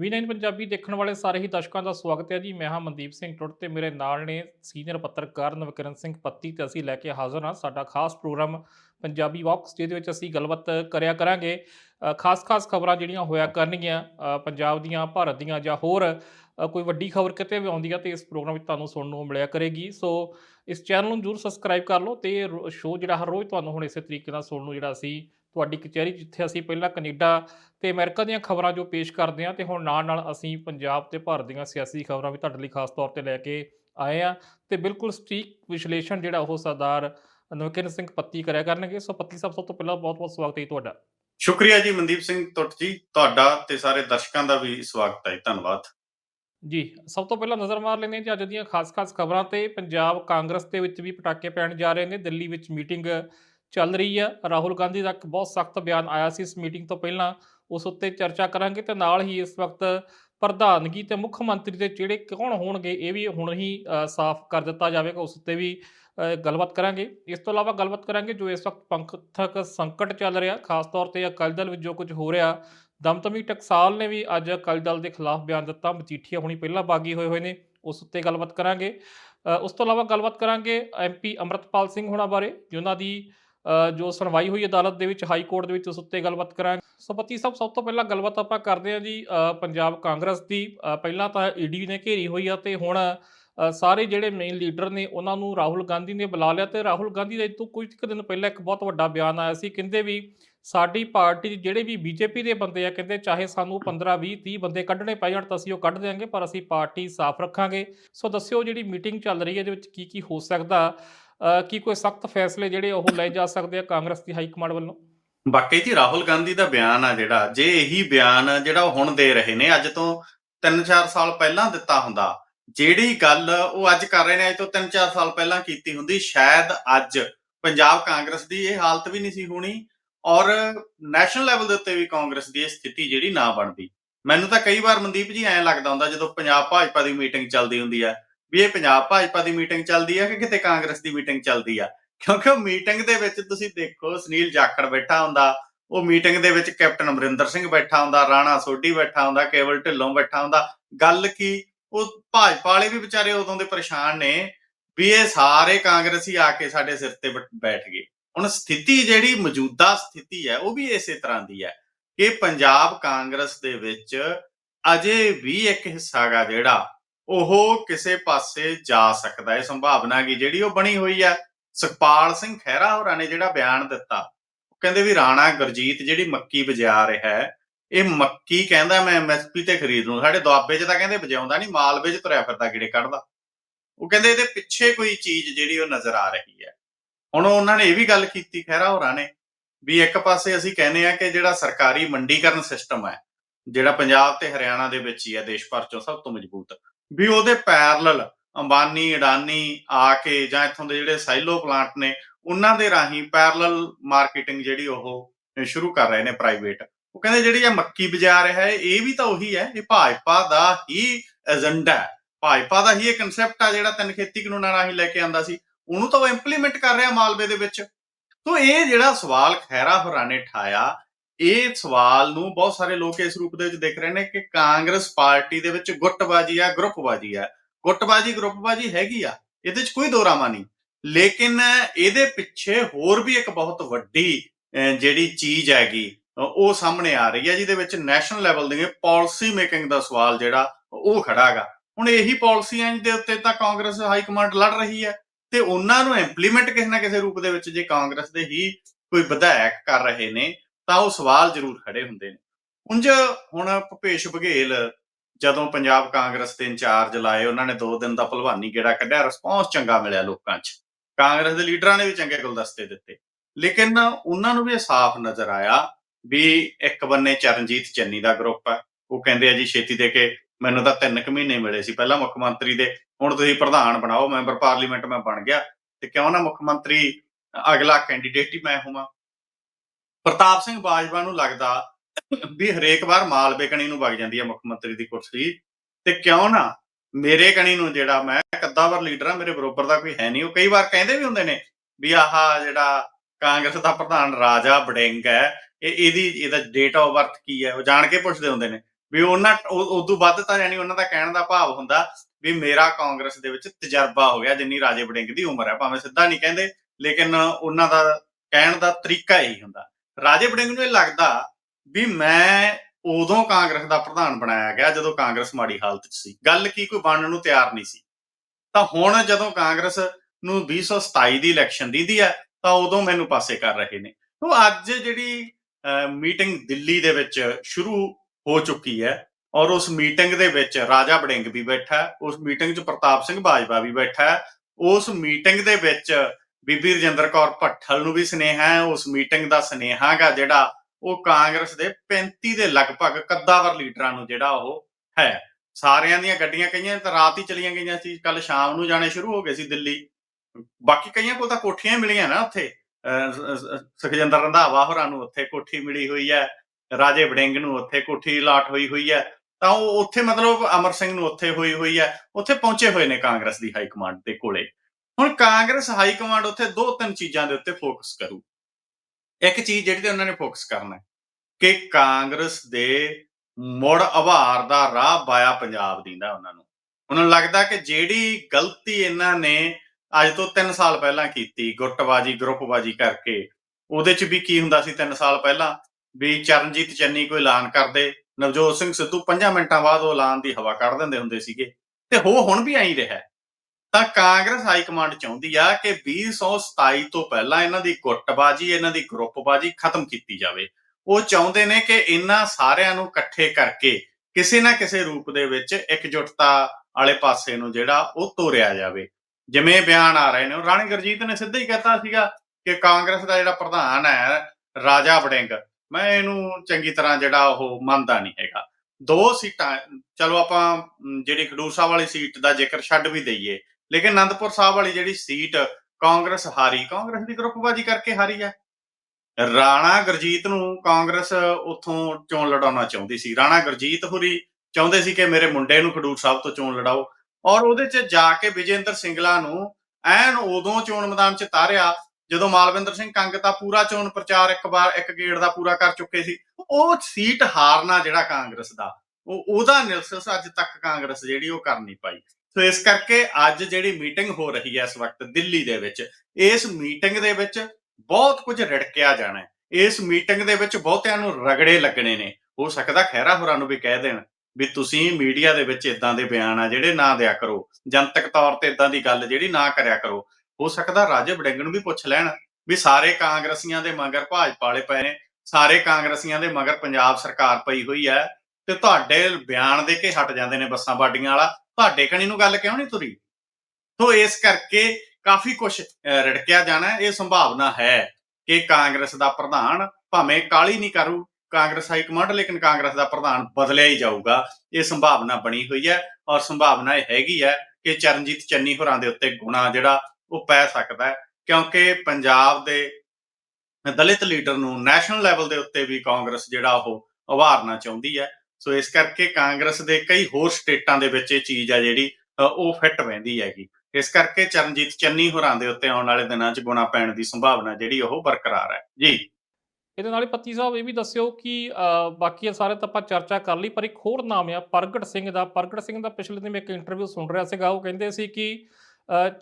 ਵੀ9 ਪੰਜਾਬੀ ਦੇਖਣ ਵਾਲੇ ਸਾਰੇ ਹੀ ਦਰਸ਼ਕਾਂ ਦਾ ਸਵਾਗਤ ਹੈ ਜੀ। ਮੈਂ ਹਾਂ ਮਨਦੀਪ ਸਿੰਘ ਟੁੱਟ ਤੇ ਮੇਰੇ ਨਾਲ ਨੇ ਸੀਨੀਅਰ ਪੱਤਰਕਾਰ ਨਵਕਰਨ ਸਿੰਘ ਪੱਤੀ ਤੇ ਅਸੀਂ ਲੈ ਕੇ ਹਾਜ਼ਰ ਹਾਂ। ਸਾਡਾ ਖਾਸ ਪ੍ਰੋਗਰਾਮ ਪੰਜਾਬੀ ਵਾਕਸ ਜਿਹਦੇ ਵਿੱਚ ਅਸੀਂ ਗੱਲਬਾਤ ਕਰਿਆ ਕਰਾਂਗੇ। ਖਾਸ-ਖਾਸ ਖਬਰਾਂ ਜਿਹੜੀਆਂ ਹੋਇਆ ਕਰਨਗੀਆਂ ਪੰਜਾਬ ਦੀਆਂ, ਭਾਰਤ ਦੀਆਂ ਜਾਂ ਹੋਰ ਕੋਈ ਵੱਡੀ ਖਬਰ ਕਿਤੇ ਵੀ ਆਉਂਦੀ ਆ ਤੇ ਇਸ ਪ੍ਰੋਗਰਾਮ ਵਿੱਚ ਤੁਹਾਨੂੰ ਸੁਣਨ ਨੂੰ ਮਿਲਿਆ ਕਰੇਗੀ। ਸੋ ਇਸ ਚੈਨਲ ਨੂੰ ਜਰੂਰ ਸਬਸਕ੍ਰਾਈਬ ਕਰ ਲਓ ਤੇ ਸ਼ੋਅ ਜਿਹੜਾ ਹਰ ਰੋਜ਼ ਤੁਹਾਨੂੰ ਹੁਣ ਇਸੇ ਤਰੀਕੇ ਨਾਲ ਸੁਣਨ ਨੂੰ ਜਿਹੜਾ ਅਸੀਂ ਤੁਹਾਡੀ ਕਚਹਿਰੀ ਜਿੱਥੇ ਅਸੀਂ ਪਹਿਲਾਂ ਕੈਨੇਡਾ ਤੇ ਅਮਰੀਕਾ ਦੀਆਂ ਖਬਰਾਂ ਜੋ ਪੇਸ਼ ਕਰਦੇ ਹਾਂ ਤੇ ਹੁਣ ਨਾਲ ਨਾਲ ਅਸੀਂ ਪੰਜਾਬ ਤੇ ਭਾਰਤ ਦੀਆਂ ਸਿਆਸੀ ਖਬਰਾਂ ਵੀ ਤੁਹਾਡੇ ਲਈ ਖਾਸ ਤੌਰ ਤੇ ਲੈ ਕੇ ਆਏ ਆ ਤੇ ਬਿਲਕੁਲ ਸਟੀਕ ਵਿਸ਼ਲੇਸ਼ਣ ਜਿਹੜਾ ਉਹ ਸਰਦਾਰ ਨਵਕਿਰਨ ਸਿੰਘ ਪੱਤੀ ਕਰਿਆ ਕਰਨਗੇ। ਸੋ ਪੱਤੀ ਸਾਹਿਬ ਸਭ ਤੋਂ ਪਹਿਲਾਂ ਬਹੁਤ ਬਹੁਤ ਸਵਾਗਤ ਹੈ ਤੁਹਾਡਾ। ਸ਼ੁਕਰੀਆ ਜੀ ਮਨਦੀਪ ਸਿੰਘ ਟੁੱਟ ਜੀ ਤੁਹਾਡਾ ਤੇ ਸਾਰੇ ਦਰਸ਼ਕਾਂ ਦਾ ਵੀ ਸਵਾਗਤ ਹੈ ਧੰਨਵਾਦ। ਜੀ ਸਭ ਤੋਂ ਪਹਿਲਾਂ ਨਜ਼ਰ ਮਾਰ ਲੈਂਦੇ ਹਾਂ ਜੀ ਅੱਜ ਦੀਆਂ ਖਾਸ-ਖਾਸ ਖਬਰਾਂ ਤੇ। ਪੰਜਾਬ ਕਾਂਗਰਸ ਦੇ ਵਿੱਚ ਵੀ ਪਟਾਕੇ ਪੈਣ ਜਾ ਰਹੇ ਨੇ ਦਿੱਲੀ ਵਿੱਚ ਮੀਟਿੰਗ ਚੱਲ ਰਹੀ ਹੈ ਰਾਹੁਲ ਗਾਂਧੀ ਦਾ ਇੱਕ ਬਹੁਤ ਸਖਤ ਬਿਆਨ ਆਇਆ ਸੀ ਇਸ ਮੀਟਿੰਗ ਤੋਂ ਪਹਿਲਾਂ। ਉਸ ਉੱਤੇ ਚਰਚਾ ਕਰਾਂਗੇ ਤੇ ਨਾਲ ਹੀ ਇਸ ਵਕਤ ਪ੍ਰਧਾਨਗੀ ਤੇ ਮੁੱਖ ਮੰਤਰੀ ਦੇ ਜਿਹੜੇ ਕੌਣ ਹੋਣਗੇ ਇਹ ਵੀ ਹੁਣ ਹੀ ਸਾਫ਼ ਕਰ ਦਿੱਤਾ ਜਾਵੇਗਾ। ਉਸ ਉੱਤੇ ਵੀ ਗੱਲਬਾਤ ਕਰਾਂਗੇ। ਇਸ ਤੋਂ ਇਲਾਵਾ ਗੱਲਬਾਤ ਕਰਾਂਗੇ ਜੋ ਇਸ ਵਕਤ ਪੰਥਕ ਸੰਕਟ ਚੱਲ ਰਿਹਾ। ਖਾਸ ਤੌਰ ਤੇ ਅਕਾਲੀ ਦਲ ਵਿੱਚ ਜੋ ਕੁਝ ਹੋ ਰਿਹਾ। ਦਮਦਮੀ ਟਕਸਾਲ ਨੇ ਵੀ ਅੱਜ ਅਕਾਲੀ ਦਲ ਦੇ ਖਿਲਾਫ ਬਿਆਨ ਦਿੱਤਾ। ਮਜੀਠੀਆ ਹੁਣੀ ਪਹਿਲਾਂ ਬਾਗੀ ਹੋਏ ਹੋਏ ਨੇ। ਉਸ ਉੱਤੇ ਗੱਲਬਾਤ ਕਰਾਂਗੇ। ਉਸ ਤੋਂ ਇਲਾਵਾ ਗੱਲਬਾਤ ਕਰਾਂਗੇ ਐਮਪੀ ਅਮਰਤਪਾਲ ਸਿੰਘ ਹੋਣਾ ਬਾਰੇ। ਜਿਨ੍ਹਾਂ ਦੀ ਜੋ ਸੁਣਵਾਈ ਹੋਈ ਅਦਾਲਤ ਦੇ ਵਿੱਚ, ਹਾਈ ਕੋਰਟ ਦੇ ਵਿੱਚ ਉਸ ਉੱਤੇ ਗੱਲਬਾਤ ਕਰਾਂਗੇ। ਸੋ ਪਤੀ ਸਾਹਿਬ, ਸਭ ਤੋਂ ਪਹਿਲਾਂ ਗੱਲਬਾਤ ਆਪਾਂ ਕਰਦੇ ਹਾਂ ਜੀ ਪੰਜਾਬ ਕਾਂਗਰਸ ਦੀ। ਪਹਿਲਾਂ ਤਾਂ ਈਡੀ ਨੇ ਘੇਰੀ ਹੋਈ ਆ ਤੇ ਹੁਣ ਸਾਰੇ ਜਿਹੜੇ ਮੇਨ ਲੀਡਰ ਨੇ, ਉਹਨਾਂ ਨੂੰ ਰਾਹੁਲ ਗਾਂਧੀ ਨੇ ਬੁਲਾ ਲਿਆ ਤੇ ਰਾਹੁਲ ਗਾਂਧੀ ਦਾ ਇਹ ਕੁਝ ਕੁ ਦਿਨ ਪਹਿਲਾਂ ਇੱਕ ਬਹੁਤ ਵੱਡਾ ਬਿਆਨ ਆਇਆ ਸੀ। ਕਹਿੰਦੇ ਵੀ ਸਾਡੀ ਪਾਰਟੀ 'ਚ ਜਿਹੜੇ ਵੀ ਬੀਜੇਪੀ ਦੇ ਬੰਦੇ ਆ, ਕਹਿੰਦੇ ਚਾਹੇ ਸਾਨੂੰ 15 20 30 ਬੰਦੇ ਕੱਢਣੇ ਪੈ ਜਾਣ ਤਾਂ ਅਸੀਂ ਉਹ ਕੱਢ ਦਿਆਂਗੇ, ਪਰ ਅਸੀਂ ਪਾਰਟੀ ਸਾਫ਼ ਰੱਖਾਂਗੇ। ਸੋ ਦੱਸਿਓ ਜਿਹੜੀ ਮੀਟਿੰਗ ਚੱਲ ਰਹੀ ਹੈ, ਇਹਦੇ ਵਿੱਚ ਕੀ ਕੀ ਹੋ ਸਕਦਾ? ਕੀ ਕੋਈ ਸਖਤ ਫੈਸਲੇ ਜਿਹੜੇ ਉਹ ਲਏ ਜਾ ਸਕਦੇ ਆ ਕਾਂਗਰਸ ਦੀ ਹਾਈ ਕਮਾਂਡ ਵੱਲੋਂ? ਬਾਕੀ ਜੀ ਰਾਹੁਲ ਗਾਂਧੀ ਦਾ ਬਿਆਨ ਆ ਜਿਹੜਾ, ਜੇ ਇਹੀ ਬਿਆਨ ਜਿਹੜਾ ਉਹ ਹੁਣ ਦੇ ਰਹੇ ਨੇ, ਅੱਜ ਤੋਂ 3-4 ਸਾਲ ਪਹਿਲਾਂ ਦਿੱਤਾ ਹੁੰਦਾ, ਜਿਹੜੀ ਗੱਲ ਉਹ ਅੱਜ ਕਰ ਰਹੇ ਨੇ, ਅੱਜ ਤੋਂ 3-4 ਸਾਲ ਪਹਿਲਾਂ ਕੀਤੀ ਹੁੰਦੀ, ਸ਼ਾਇਦ ਅੱਜ ਪੰਜਾਬ ਕਾਂਗਰਸ ਦੀ ਇਹ ਹਾਲਤ ਵੀ ਨਹੀਂ ਸੀ ਹੋਣੀ ਔਰ ਨੈਸ਼ਨਲ ਲੈਵਲ ਦੇ ਉੱਤੇ ਵੀ ਕਾਂਗਰਸ ਦੀ ਇਹ ਸਥਿਤੀ ਜਿਹੜੀ ਨਾ ਬਣਦੀ। ਮੈਨੂੰ ਤਾਂ ਕਈ ਵਾਰ ਮਨਦੀਪ ਜੀ ਐਂ ਲੱਗਦਾ ਹੁੰਦਾ ਜਦੋਂ ਪੰਜਾਬ ਭਾਜਪਾ ਦੀ ਮੀਟਿੰਗ ਚੱਲਦੀ ਹੁੰਦੀ ਹੈ ਵੀ ਇਹ ਪੰਜਾਬ ਭਾਜਪਾ ਦੀ ਮੀਟਿੰਗ ਚੱਲਦੀ ਆ ਕਿ ਕਿਤੇ ਕਾਂਗਰਸ ਦੀ ਮੀਟਿੰਗ ਚੱਲਦੀ ਆ? ਕਿਉਂਕਿ ਮੀਟਿੰਗ ਦੇ ਵਿੱਚ ਤੁਸੀਂ ਦੇਖੋ, ਸੁਨੀਲ ਜਾਖੜ ਬੈਠਾ ਹੁੰਦਾ, ਉਹ ਮੀਟਿੰਗ ਦੇ ਵਿੱਚ ਕੈਪਟਨ ਅਮਰਿੰਦਰ ਸਿੰਘ ਬੈਠਾ ਹੁੰਦਾ, ਰਾਣਾ ਸੋਢੀ ਬੈਠਾ ਹੁੰਦਾ, ਕੇਵਲ ਢਿੱਲੋਂ ਬੈਠਾ ਹੁੰਦਾ। ਗੱਲ ਕੀ? ਉਹ ਭਾਜਪਾ ਵਾਲੇ ਵੀ ਵਿਚਾਰੇ ਉਦੋਂ ਦੇ ਪਰੇਸ਼ਾਨ ਨੇ ਵੀ ਇਹ ਸਾਰੇ ਕਾਂਗਰਸੀ ਆ ਕੇ ਸਾਡੇ ਸਿਰ ਤੇ ਬੈਠ- ਬੈਠ ਗਏ। ਹੁਣ ਸਥਿਤੀ ਜਿਹੜੀ ਮੌਜੂਦਾ ਸਥਿਤੀ ਹੈ, ਉਹ ਵੀ ਇਸੇ ਤਰ੍ਹਾਂ ਦੀ ਹੈ ਕਿ ਪੰਜਾਬ ਕਾਂਗਰਸ ਦੇ ਵਿੱਚ ਅਜੇ ਵੀ ਇੱਕ ਹਿੱਸਾ ਗਾ ਜਿਹੜਾ ਉਹ ਕਿਸੇ ਪਾਸੇ ਜਾ ਸਕਦਾ ਹੈ। ਸੰਭਾਵਨਾ ਕੀ ਜਿਹੜੀ ਉਹ ਬਣੀ ਹੋਈ ਹੈ। ਸੁਖਪਾਲ ਸਿੰਘ ਖਹਿਰਾ ਹੋਰਾਂ ਨੇ ਜਿਹੜਾ ਬਿਆਨ ਦਿੱਤਾ, ਉਹ ਕਹਿੰਦੇ ਵੀ ਰਾਣਾ ਗੁਰਜੀਤ ਜਿਹੜੀ ਮੱਕੀ ਵਜਾ ਰਿਹਾ ਹੈ, ਇਹ ਮੱਕੀ ਕਹਿੰਦਾ ਮੈਂ ਐਮਐਸਪੀ ਤੇ ਖਰੀਦ ਲੂੰ। ਸਾਡੇ ਦੁਆਬੇ 'ਚ ਤਾਂ ਕਹਿੰਦੇ ਵਜਾਉਂਦਾ ਨਹੀਂ ਮਾਲਵੇ 'ਚ ਤੁਰਿਆ ਫਿਰਦਾ ਕਿਹੜੇ ਕੱਢਦਾ। ਉਹ ਕਹਿੰਦੇ ਇਹਦੇ ਪਿੱਛੇ ਕੋਈ ਚੀਜ਼ ਜਿਹੜੀ ਉਹ ਨਜ਼ਰ ਆ ਰਹੀ ਹੈ। ਹੁਣ ਉਹਨਾਂ ਨੇ ਇਹ ਵੀ ਗੱਲ ਕੀਤੀ ਖਹਿਰਾ ਹੋਰਾਂ ਨੇ ਵੀ ਇੱਕ ਪਾਸੇ ਅਸੀਂ ਕਹਿੰਦੇ ਆ ਕਿ ਜਿਹੜਾ ਸਰਕਾਰੀ ਮੰਡੀਕਰਨ ਸਿਸਟਮ ਹੈ, ਜਿਹੜਾ ਪੰਜਾਬ ਤੇ ਹਰਿਆਣਾ ਦੇ ਵਿੱਚ ਹੀ ਹੈ, ਦੇਸ਼ ਭਰ ਚੋਂ ਸਭ ਤੋਂ ਮਜ਼ਬੂਤ ਵੀ ਉਹਦੇ ਪੈਰਲਲ ਅੰਬਾਨੀ, ਅਡਾਨੀ ਆ ਕੇ ਜਾਂ ਇੱਥੋਂ ਦੇ ਜਿਹੜੇ ਸਾਈਲੋ ਪਲਾਂਟ ਨੇ, ਉਹਨਾਂ ਦੇ ਰਾਹੀਂ ਪੈਰਲਲ ਮਾਰਕੀਟਿੰਗ ਜਿਹੜੀ ਉਹ ਸ਼ੁਰੂ ਕਰ ਰਹੇ ਨੇ ਪ੍ਰਾਈਵੇਟ ਉਹ ਕਹਿੰਦੇ ਜਿਹੜੀ ਇਹ ਮੱਕੀ ਬਾਜ਼ਾਰ ਹੈ, ਇਹ ਵੀ ਤਾਂ ਉਹੀ ਹੈ, ਇਹ ਭਾਜਪਾ ਦਾ ਹੀ ਏਜੰਡਾ ਹੈ। ਭਾਜਪਾ ਦਾ ਹੀ ਇਹ ਕਨਸੈਪਟ ਆ ਜਿਹੜਾ ਤਿੰਨ ਖੇਤੀ ਕਾਨੂੰਨਾਂ ਰਾਹੀਂ ਲੈ ਕੇ ਆਂਦਾ ਸੀ। ਉਹਨੂੰ ਤਾਂ ਉਹ ਇੰਪਲੀਮੈਂਟ ਕਰ ਰਿਹਾ ਮਾਲਵੇ ਦੇ ਵਿੱਚ। ਤੋਂ ਇਹ ਜਿਹੜਾ ਸਵਾਲ ਖੈਰਾ ਹੋਰਾਂ ਨੇ ਠਾਇਆ ਇਹ ਸਵਾਲ ਨੂੰ ਬਹੁਤ ਸਾਰੇ ਲੋਕ ਇਸ ਰੂਪ ਦੇ ਵਿੱਚ ਦੇਖ ਰਹੇ ਨੇ ਕਿ ਕਾਂਗਰਸ ਪਾਰਟੀ ਦੇ ਵਿੱਚ ਗੁੱਟਬਾਜੀ ਆ, ਗਰੁੱਪਬਾਜੀ ਆ। ਗੁੱਟਬਾਜੀ, ਗਰੁੱਪਬਾਜੀ ਹੈਗੀ ਆ, ਇਹਦੇ 'ਚ ਕੋਈ ਦੋਰਾਮਾ ਨਹੀਂ। ਲੇਕਿਨ ਇਹਦੇ ਪਿੱਛੇ ਹੋਰ ਵੀ ਇੱਕ ਬਹੁਤ ਵੱਡੀ ਜਿਹੜੀ ਚੀਜ਼ ਹੈਗੀ ਉਹ ਸਾਹਮਣੇ ਆ ਰਹੀ ਹੈ ਜਿਹਦੇ ਵਿੱਚ ਨੈਸ਼ਨਲ ਲੈਵਲ ਦੇ ਪਾਲਿਸੀ ਮੇਕਿੰਗ ਦਾ ਸਵਾਲ ਜਿਹੜਾ, ਉਹ ਖੜਾ ਹੈਗਾ। ਹੁਣ ਇਹੀ ਪਾਲਿਸੀਆਂ ਦੇ ਉੱਤੇ ਤਾਂ ਕਾਂਗਰਸ ਹਾਈ ਕਮਾਂਡ ਲੜ ਰਹੀ ਹੈ ਤੇ ਉਹਨਾਂ ਨੂੰ ਇੰਪਲੀਮੈਂਟ ਕਿਸੇ ਨਾ ਕਿਸੇ ਰੂਪ ਦੇ ਵਿੱਚ ਜੇ ਕਾਂਗਰਸ ਦੇ ਹੀ ਕੋਈ ਵਿਧਾਇਕ ਕਰ ਰਹੇ ਨੇ ਤਾਂ ਉਹ ਸਵਾਲ ਜ਼ਰੂਰ ਖੜੇ ਹੁੰਦੇ ਨੇ। ਉਂਝ ਹੁਣ ਭੁਪੇਸ਼ ਬਘੇਲ ਜਦੋਂ ਪੰਜਾਬ ਕਾਂਗਰਸ ਦੇ ਇੰਚਾਰਜ ਲਾਏ, ਉਹਨਾਂ ਨੇ 2 ਦਿਨ ਦਾ ਭਲਵਾਨੀ ਗੇੜਾ ਕੱਢਿਆ ਰਿਸਪੌਂਸ ਚੰਗਾ ਮਿਲਿਆ ਲੋਕਾਂ 'ਚ। ਕਾਂਗਰਸ ਦੇ ਲੀਡਰਾਂ ਨੇ ਵੀ ਚੰਗੇ ਗੁਲਦਸਤੇ ਦਿੱਤੇ। ਲੇਕਿਨ ਉਹਨਾਂ ਨੂੰ ਵੀ ਇਹ ਸਾਫ਼ ਨਜ਼ਰ ਆਇਆ ਵੀ ਇੱਕ ਬੰਨੇ ਚਰਨਜੀਤ ਚੰਨੀ ਦਾ ਗਰੁੱਪ ਹੈ ਉਹ ਕਹਿੰਦੇ ਆ ਜੀ, ਛੇਤੀ ਦੇ ਕੇ ਮੈਨੂੰ ਤਾਂ 3 ਕੁ ਮਹੀਨੇ ਮਿਲੇ ਸੀ ਪਹਿਲਾਂ ਮੁੱਖ ਮੰਤਰੀ ਦੇ। ਹੁਣ ਤੁਸੀਂ ਪ੍ਰਧਾਨ ਬਣਾਓ, ਮੈਂਬਰ ਪਾਰਲੀਮੈਂਟ ਮੈਂ ਬਣ ਗਿਆ। ਤੇ ਕਿਉਂ ਨਾ ਮੁੱਖ ਮੰਤਰੀ ਅਗਲਾ ਕੈਂਡੀਡੇਟ ਹੀ ਮੈਂ ਹੋਵਾਂ। ਪ੍ਰਤਾਪ ਸਿੰਘ ਬਾਜਵਾ ਨੂੰ ਲੱਗਦਾ ਵੀ ਹਰੇਕ ਵਾਰ ਮਾਲਵੇ ਕਣੀ ਨੂੰ ਵਗ ਜਾਂਦੀ ਹੈ ਮੁੱਖ ਮੰਤਰੀ ਦੀ ਕੁਰਸੀ ਤੇ ਕਿਉਂ ਨਾ ਮੇਰੇ ਕਣੀ ਨੂੰ ਜਿਹੜਾ ਮੈਂ ਕੱਦਾਵਰ ਲੀਡਰ ਆ, ਮੇਰੇ ਬਰੋਬਰ ਦਾ ਕੋਈ ਹੈ ਨਹੀਂ। ਉਹ ਕਈ ਵਾਰ ਕਹਿੰਦੇ ਵੀ ਹੁੰਦੇ ਨੇ ਵੀ ਆਹ ਜਿਹੜਾ ਕਾਂਗਰਸ ਦਾ ਪ੍ਰਧਾਨ ਰਾਜਾ ਬੜਿੰਗ ਹੈ, ਇਹ ਇਹਦੀ, ਇਹਦਾ ਡੇਟ ਆਫ ਬਰਥ ਕੀ ਹੈ? ਉਹ ਜਾਣ ਕੇ ਪੁੱਛਦੇ ਹੁੰਦੇ ਨੇ। ਵੀ ਉਹਨਾਂ ਉਦੋਂ ਵੱਧ ਤਾਂ ਯਾਨੀ ਉਹਨਾਂ ਦਾ ਕਹਿਣ ਦਾ ਭਾਵ ਹੁੰਦਾ ਵੀ ਮੇਰਾ ਕਾਂਗਰਸ ਦੇ ਵਿੱਚ ਤਜਰਬਾ ਹੋ ਗਿਆ, ਜਿੰਨੀ ਰਾਜੇ ਵੜਿੰਗ ਦੀ ਉਮਰ ਹੈ। ਭਾਵੇਂ ਸਿੱਧਾ ਨਹੀਂ ਕਹਿੰਦੇ, ਲੇਕਿਨ ਉਹਨਾਂ ਦਾ ਕਹਿਣ ਦਾ ਤਰੀਕਾ ਇਹੀ ਹੁੰਦਾ। ਰਾਜੇ ਵੜਿੰਗ ਨੂੰ ਇਹ ਲੱਗਦਾ ਵੀ ਮੈਂ ਉਦੋਂ ਕਾਂਗਰਸ ਦਾ ਪ੍ਰਧਾਨ ਬਣਾਇਆ ਗਿਆ ਜਦੋਂ ਕਾਂਗਰਸ ਮਾੜੀ ਹਾਲਤ 'ਚ ਸੀ। ਗੱਲ ਕੀ ਕੋਈ ਬਣਨ ਨੂੰ ਤਿਆਰ ਨਹੀਂ ਸੀ। ਤਾਂ ਹੁਣ ਜਦੋਂ ਕਾਂਗਰਸ ਨੂੰ 2027 ਦੀ ਇਲੈਕਸ਼ਨ ਦੀਦੀ ਹੈ, ਤਾਂ ਉਦੋਂ ਮੈਨੂੰ ਪਾਸੇ ਕਰ ਰਹੇ ਨੇ। ਉਹ ਅੱਜ ਜਿਹੜੀ ਮੀਟਿੰਗ ਦਿੱਲੀ ਦੇ ਵਿੱਚ ਸ਼ੁਰੂ ਹੋ ਚੁੱਕੀ ਹੈ ਔਰ ਉਸ ਮੀਟਿੰਗ ਦੇ ਵਿੱਚ ਰਾਜਾ ਬੜਿੰਗ ਵੀ ਬੈਠਾ, ਉਸ ਮੀਟਿੰਗ 'ਚ ਪ੍ਰਤਾਪ ਸਿੰਘ ਬਾਜਵਾ ਵੀ ਬੈਠਾ ਹੈ ਉਸ ਮੀਟਿੰਗ ਦੇ ਵਿੱਚ ਬੀਬੀ ਰਜਿੰਦਰ ਕੌਰ ਭੱਠਲ ਨੂੰ ਵੀ ਸੁਨੇਹਾ ਹੈ, ਉਸ ਮੀਟਿੰਗ ਦਾ ਸੁਨੇਹਾ ਗਾ ਜਿਹੜਾ ਉਹ ਕਾਂਗਰਸ ਦੇ 35 ਦੇ ਲਗਭਗ ਕੱਦਾਵਰ ਲੀਡਰਾਂ ਨੂੰ ਜਿਹੜਾ ਉਹ ਹੈ। ਸਾਰਿਆਂ ਦੀਆਂ ਗੱਡੀਆਂ ਕਈਆਂ ਤਾਂ ਰਾਤ ਹੀ ਚਲੀਆਂ ਗਈਆਂ ਸੀ ਕੱਲ ਸ਼ਾਮ ਨੂੰ ਜਾਣੇ ਸ਼ੁਰੂ ਹੋ ਗਏ ਸੀ ਦਿੱਲੀ। ਬਾਕੀ ਕਈਆਂ ਕੋਲ ਤਾਂ ਕੋਠੀਆਂ ਹੀ ਮਿਲੀਆਂ ਨਾ ਉੱਥੇ। ਸੁਖਜਿੰਦਰ ਰੰਧਾਵਾ ਹੋਰਾਂ ਨੂੰ ਉੱਥੇ ਕੋਠੀ ਮਿਲੀ ਹੋਈ ਹੈ, ਰਾਜੇ ਵੜਿੰਗ ਨੂੰ ਉੱਥੇ ਕੋਠੀ ਲਾਟ ਹੋਈ ਹੋਈ ਹੈ। ਤਾਂ ਉਹ ਉੱਥੇ ਮਤਲਬ ਅਮਰ ਸਿੰਘ ਨੂੰ ਉੱਥੇ ਹੋਈ ਹੋਈ ਹੈ, ਉੱਥੇ ਪਹੁੰਚੇ ਹੋਏ ਨੇ ਕਾਂਗਰਸ ਦੀ ਹਾਈ ਕਮਾਂਡ ਦੇ ਕੋਲੇ। ਹੁਣ ਕਾਂਗਰਸ ਹਾਈ ਕਮਾਂਡ ਉੱਥੇ ਦੋ ਤਿੰਨ ਚੀਜ਼ਾਂ ਦੇ ਉੱਤੇ ਫੋਕਸ ਕਰੂ। ਇੱਕ ਚੀਜ਼ ਜਿਹੜੀ ਤੇ ਉਹਨਾਂ ਨੇ ਫੋਕਸ ਕਰਨਾ ਕਿ ਕਾਂਗਰਸ ਦੇ ਮੁੜ ਆਭਾਰ ਦਾ ਰਾਹ ਬਾਇਆ ਪੰਜਾਬ ਦਿੰਦਾ ਉਹਨਾਂ ਨੂੰ। ਉਹਨਾਂ ਨੂੰ ਲੱਗਦਾ ਕਿ ਜਿਹੜੀ ਗਲਤੀ ਇਹਨਾਂ ਨੇ ਅੱਜ ਤੋਂ 3 ਸਾਲ ਪਹਿਲਾਂ ਕੀਤੀ, ਗੁੱਟਬਾਜੀ, ਗਰੁੱਪਬਾਜੀ ਕਰਕੇ, ਉਹਦੇ ਚ ਵੀ ਕੀ ਹੁੰਦਾ ਸੀ 3 ਸਾਲ ਪਹਿਲਾਂ? ਵੀ ਚਰਨਜੀਤ ਚੰਨੀ ਕੋਈ ਐਲਾਨ ਕਰਦੇ, ਨਵਜੋਤ ਸਿੰਘ ਸਿੱਧੂ 5 ਮਿੰਟਾਂ ਬਾਅਦ ਉਹ ਐਲਾਨ ਦੀ ਹਵਾ ਕੱਢ ਦਿੰਦੇ ਹੁੰਦੇ ਸੀਗੇ। ਤੇ ਹੋ ਹੁਣ ਵੀ ਆਈ ਰਿਹਾ ਤਾਂ ਕਾਂਗਰਸ ਹਾਈ ਕਮਾਂਡ ਚਾਹੁੰਦੀ ਆ ਕਿ 2027 ਤੋਂ ਪਹਿਲਾਂ ਇਹਨਾਂ ਦੀ ਗੁੱਟਬਾਜੀ, ਇਹਨਾਂ ਦੀ ਗਰੁੱਪਬਾਜੀ ਖਤਮ ਕੀਤੀ ਜਾਵੇ। ਉਹ ਚਾਹੁੰਦੇ ਨੇ ਕਿ ਇਹਨਾਂ ਸਾਰਿਆਂ ਨੂੰ ਇਕੱਠੇ ਕਰਕੇ ਕਿਸੇ ਨਾ ਕਿਸੇ ਰੂਪ ਦੇ ਵਿੱਚ ਇਕਜੁੱਟਤਾ ਵਾਲੇ ਪਾਸੇ ਨੂੰ ਜਿਹੜਾ ਉਹ ਤੋਰਿਆ ਜਾਵੇ। ਜਿਵੇਂ ਬਿਆਨ ਆ ਰਹੇ ਨੇ ਰਾਣੀ ਗੁਰਜੀਤ ਨੇ ਸਿੱਧਾ ਹੀ ਕਹਿਤਾ ਸੀਗਾ ਕਿ ਕਾਂਗਰਸ ਦਾ ਜਿਹੜਾ ਪ੍ਰਧਾਨ ਹੈ, ਰਾਜਾ ਵੜਿੰਗ, ਮੈਂ ਇਹਨੂੰ ਚੰਗੀ ਤਰ੍ਹਾਂ ਜਿਹੜਾ ਉਹ ਮੰਨਦਾ ਨਹੀਂ ਹੈਗਾ। ਦੋ ਸੀਟਾਂ, ਚਲੋ ਆਪਾਂ ਜਿਹੜੀ ਖਡੂਰ ਸਾਹਿਬ ਵਾਲੀ ਸੀਟ ਦਾ ਜ਼ਿਕਰ ਛੱਡ ਵੀ ਦਈਏ। ਲੇਕਿਨ ਅਨੰਦਪੁਰ ਸਾਹਿਬ ਵਾਲੀ ਜਿਹੜੀ ਸੀਟ ਕਾਂਗਰਸ ਹਾਰੀ, ਕਾਂਗਰਸ ਦੀ ਗਰੁੱਪਬਾਜੀ ਕਰਕੇ ਹਾਰੀ ਹੈ। ਰਾਣਾ ਗੁਰਜੀਤ ਨੂੰ ਕਾਂਗਰਸ ਉਥੋਂ ਚੋਣ ਲੜਾਉਣਾ ਚਾਹੁੰਦੀ ਸੀ। ਰਾਣਾ ਗੁਰਜੀਤ ਹੁਰੀ ਚਾਹੁੰਦੇ ਸੀ ਕਿ ਮੇਰੇ ਮੁੰਡੇ ਨੂੰ ਖਡੂਰ ਸਾਹਿਬ ਤੋਂ ਚੋਣ ਲੜਾਓ ਔਰ ਉਹਦੇ 'ਚ ਜਾ ਕੇ ਵਿਜੇਂਦਰ ਸਿੰਗਲਾ ਨੂੰ ਐਨ ਉਦੋਂ ਚੋਣ ਮੈਦਾਨ 'ਚ ਤਾਰਿਆ ਜਦੋਂ ਮਾਲਵਿੰਦਰ ਸਿੰਘ ਕੰਗ ਦਾ ਪੂਰਾ ਚੋਣ ਪ੍ਰਚਾਰ ਇੱਕ ਵਾਰ, ਇੱਕ ਗੇੜ ਦਾ ਪੂਰਾ ਕਰ ਚੁੱਕੇ ਸੀ। ਉਹ ਸੀਟ ਹਾਰਨਾ ਜਿਹੜਾ ਕਾਂਗਰਸ ਦਾ, ਉਹ, ਉਹਦਾ ਐਨਾਲਿਸਿਸ ਅੱਜ ਤੱਕ ਕਾਂਗਰਸ ਜਿਹੜੀ ਉਹ ਕਰ ਨਹੀਂ ਪਾਈ। ਸੋ ਇਸ ਕਰਕੇ ਅੱਜ ਜਿਹੜੀ ਮੀਟਿੰਗ ਹੋ ਰਹੀ ਹੈ ਇਸ ਵਕਤ ਦਿੱਲੀ ਦੇ ਵਿੱਚ, ਇਸ ਮੀਟਿੰਗ ਦੇ ਵਿੱਚ ਬਹੁਤ ਕੁਝ ਰੜਕਿਆ ਜਾਣਾ ਹੈ। ਇਸ ਮੀਟਿੰਗ ਦੇ ਵਿੱਚ ਬਹੁਤਿਆਂ ਨੂੰ ਰਗੜੇ ਲੱਗਣੇ ਨੇ। ਹੋ ਸਕਦਾ ਖਹਿਰਾ ਹੋਰਾਂ ਨੂੰ ਵੀ ਕਹਿ ਦੇਣ ਵੀ ਤੁਸੀਂ ਮੀਡੀਆ ਦੇ ਵਿੱਚ ਇਦਾਂ ਦੇ ਬਿਆਨ ਆ ਜਿਹੜੇ ਨਾ ਦਿਆ ਕਰੋ। ਜਨਤਕ ਤੌਰ ਤੇ ਇਦਾਂ ਦੀ ਗੱਲ ਜਿਹੜੀ ਨਾ ਕਰਿਆ ਕਰੋ। ਹੋ ਸਕਦਾ ਰਾਜੇ ਵੜਿੰਗ ਨੂੰ ਵੀ ਪੁੱਛ ਲੈਣ ਵੀ ਸਾਰੇ ਕਾਂਗਰਸੀਆਂ ਦੇ ਮਗਰ ਭਾਜਪਾ ਵਾਲੇ ਪਏ ਨੇ, ਸਾਰੇ ਕਾਂਗਰਸੀਆਂ ਦੇ ਮਗਰ ਪੰਜਾਬ ਸਰਕਾਰ ਪਈ ਹੋਈ ਹੈ ਤੇ ਤੁਹਾਡੇ ਬਿਆਨ ਦੇ ਕੇ ਹਟ ਜਾਂਦੇ ਨੇ ਬੱਸਾਂ ਬਾਡੀਆਂ ਵਾਲਾ। ਤੁਹਾਡੇ ਕਣੀ ਨੂੰ ਗੱਲ ਕਿਉਂ ਨਹੀਂ ਤੁਰੀ? ਸੋ ਇਸ ਕਰਕੇ ਕਾਫੀ ਕੁਝ ਰੜਕਿਆ ਜਾਣਾ ਇਹ ਸੰਭਾਵਨਾ ਹੈ ਕਿ ਕਾਂਗਰਸ ਦਾ ਪ੍ਰਧਾਨ ਭਾਵੇਂ ਕਾਲੀ ਨਹੀਂ ਕਰੂ, ਕਾਂਗਰਸ ਹਾਈ ਕਮਾਂਡ, ਲੇਕਿਨ ਕਾਂਗਰਸ ਦਾ ਪ੍ਰਧਾਨ ਬਦਲਿਆ ਹੀ ਜਾਊਗਾ। ਇਹ ਸੰਭਾਵਨਾ ਬਣੀ ਹੋਈ ਹੈ ਔਰ ਸੰਭਾਵਨਾ ਇਹ ਹੈਗੀ ਹੈ ਕਿ ਚਰਨਜੀਤ ਚੰਨੀ ਹੋਰਾਂ ਦੇ ਉੱਤੇ ਗੁਣਾ ਜਿਹੜਾ ਉਹ ਪੈ ਸਕਦਾ ਹੈ, ਕਿਉਂਕਿ ਪੰਜਾਬ ਦੇ ਦਲਿਤ ਲੀਡਰ ਨੂੰ ਨੈਸ਼ਨਲ ਲੈਵਲ ਦੇ ਉੱਤੇ ਵੀ ਕਾਂਗਰਸ ਜਿਹੜਾ ਉਹ ਉਭਾਰਨਾ ਚਾਹੁੰਦੀ ਹੈ। ਸੋ ਇਸ ਕਰਕੇ ਕਾਂਗਰਸ ਦੇ ਕਈ ਹੋਰ ਸਟੇਟਾਂ ਦੇ ਵਿੱਚ ਇਹ ਚੀਜ਼ ਆ ਜਿਹੜੀ ਉਹ ਫਿੱਟ ਬੈਂਦੀ ਹੈਗੀ। ਇਸ ਕਰਕੇ ਚਰਨਜੀਤ ਚੰਨੀ ਹੋਰਾਂ ਦੇ ਉੱਤੇ ਆਉਣ ਵਾਲੇ ਦਿਨਾਂ 'ਚ ਗੁਣਾ ਪੈਣ ਦੀ ਸੰਭਾਵਨਾ ਜਿਹੜੀ ਉਹ ਬਰਕਰਾਰ ਹੈ। ਜੀ। ਇਹਦੇ ਨਾਲ ਹੀ ਪੱਤੀ ਸਾਹਿਬ ਇਹ ਵੀ ਦੱਸਿਓ ਕਿ ਬਾਕੀ ਸਾਰੇ ਤਾਂ ਆਪਾਂ ਚਰਚਾ ਕਰ ਲਈ, ਪਰ ਇੱਕ ਹੋਰ ਨਾਮ ਆ, ਪ੍ਰਗਟ ਸਿੰਘ ਦਾ। ਪ੍ਰਗਟ ਸਿੰਘ ਦਾ ਪਿਛਲੇ ਦਿਨ ਮੈਂ ਇੱਕ ਇੰਟਰਵਿਊ ਸੁਣ ਰਿਹਾ ਸੀਗਾ, ਉਹ ਕਹਿੰਦੇ ਸੀ ਕਿ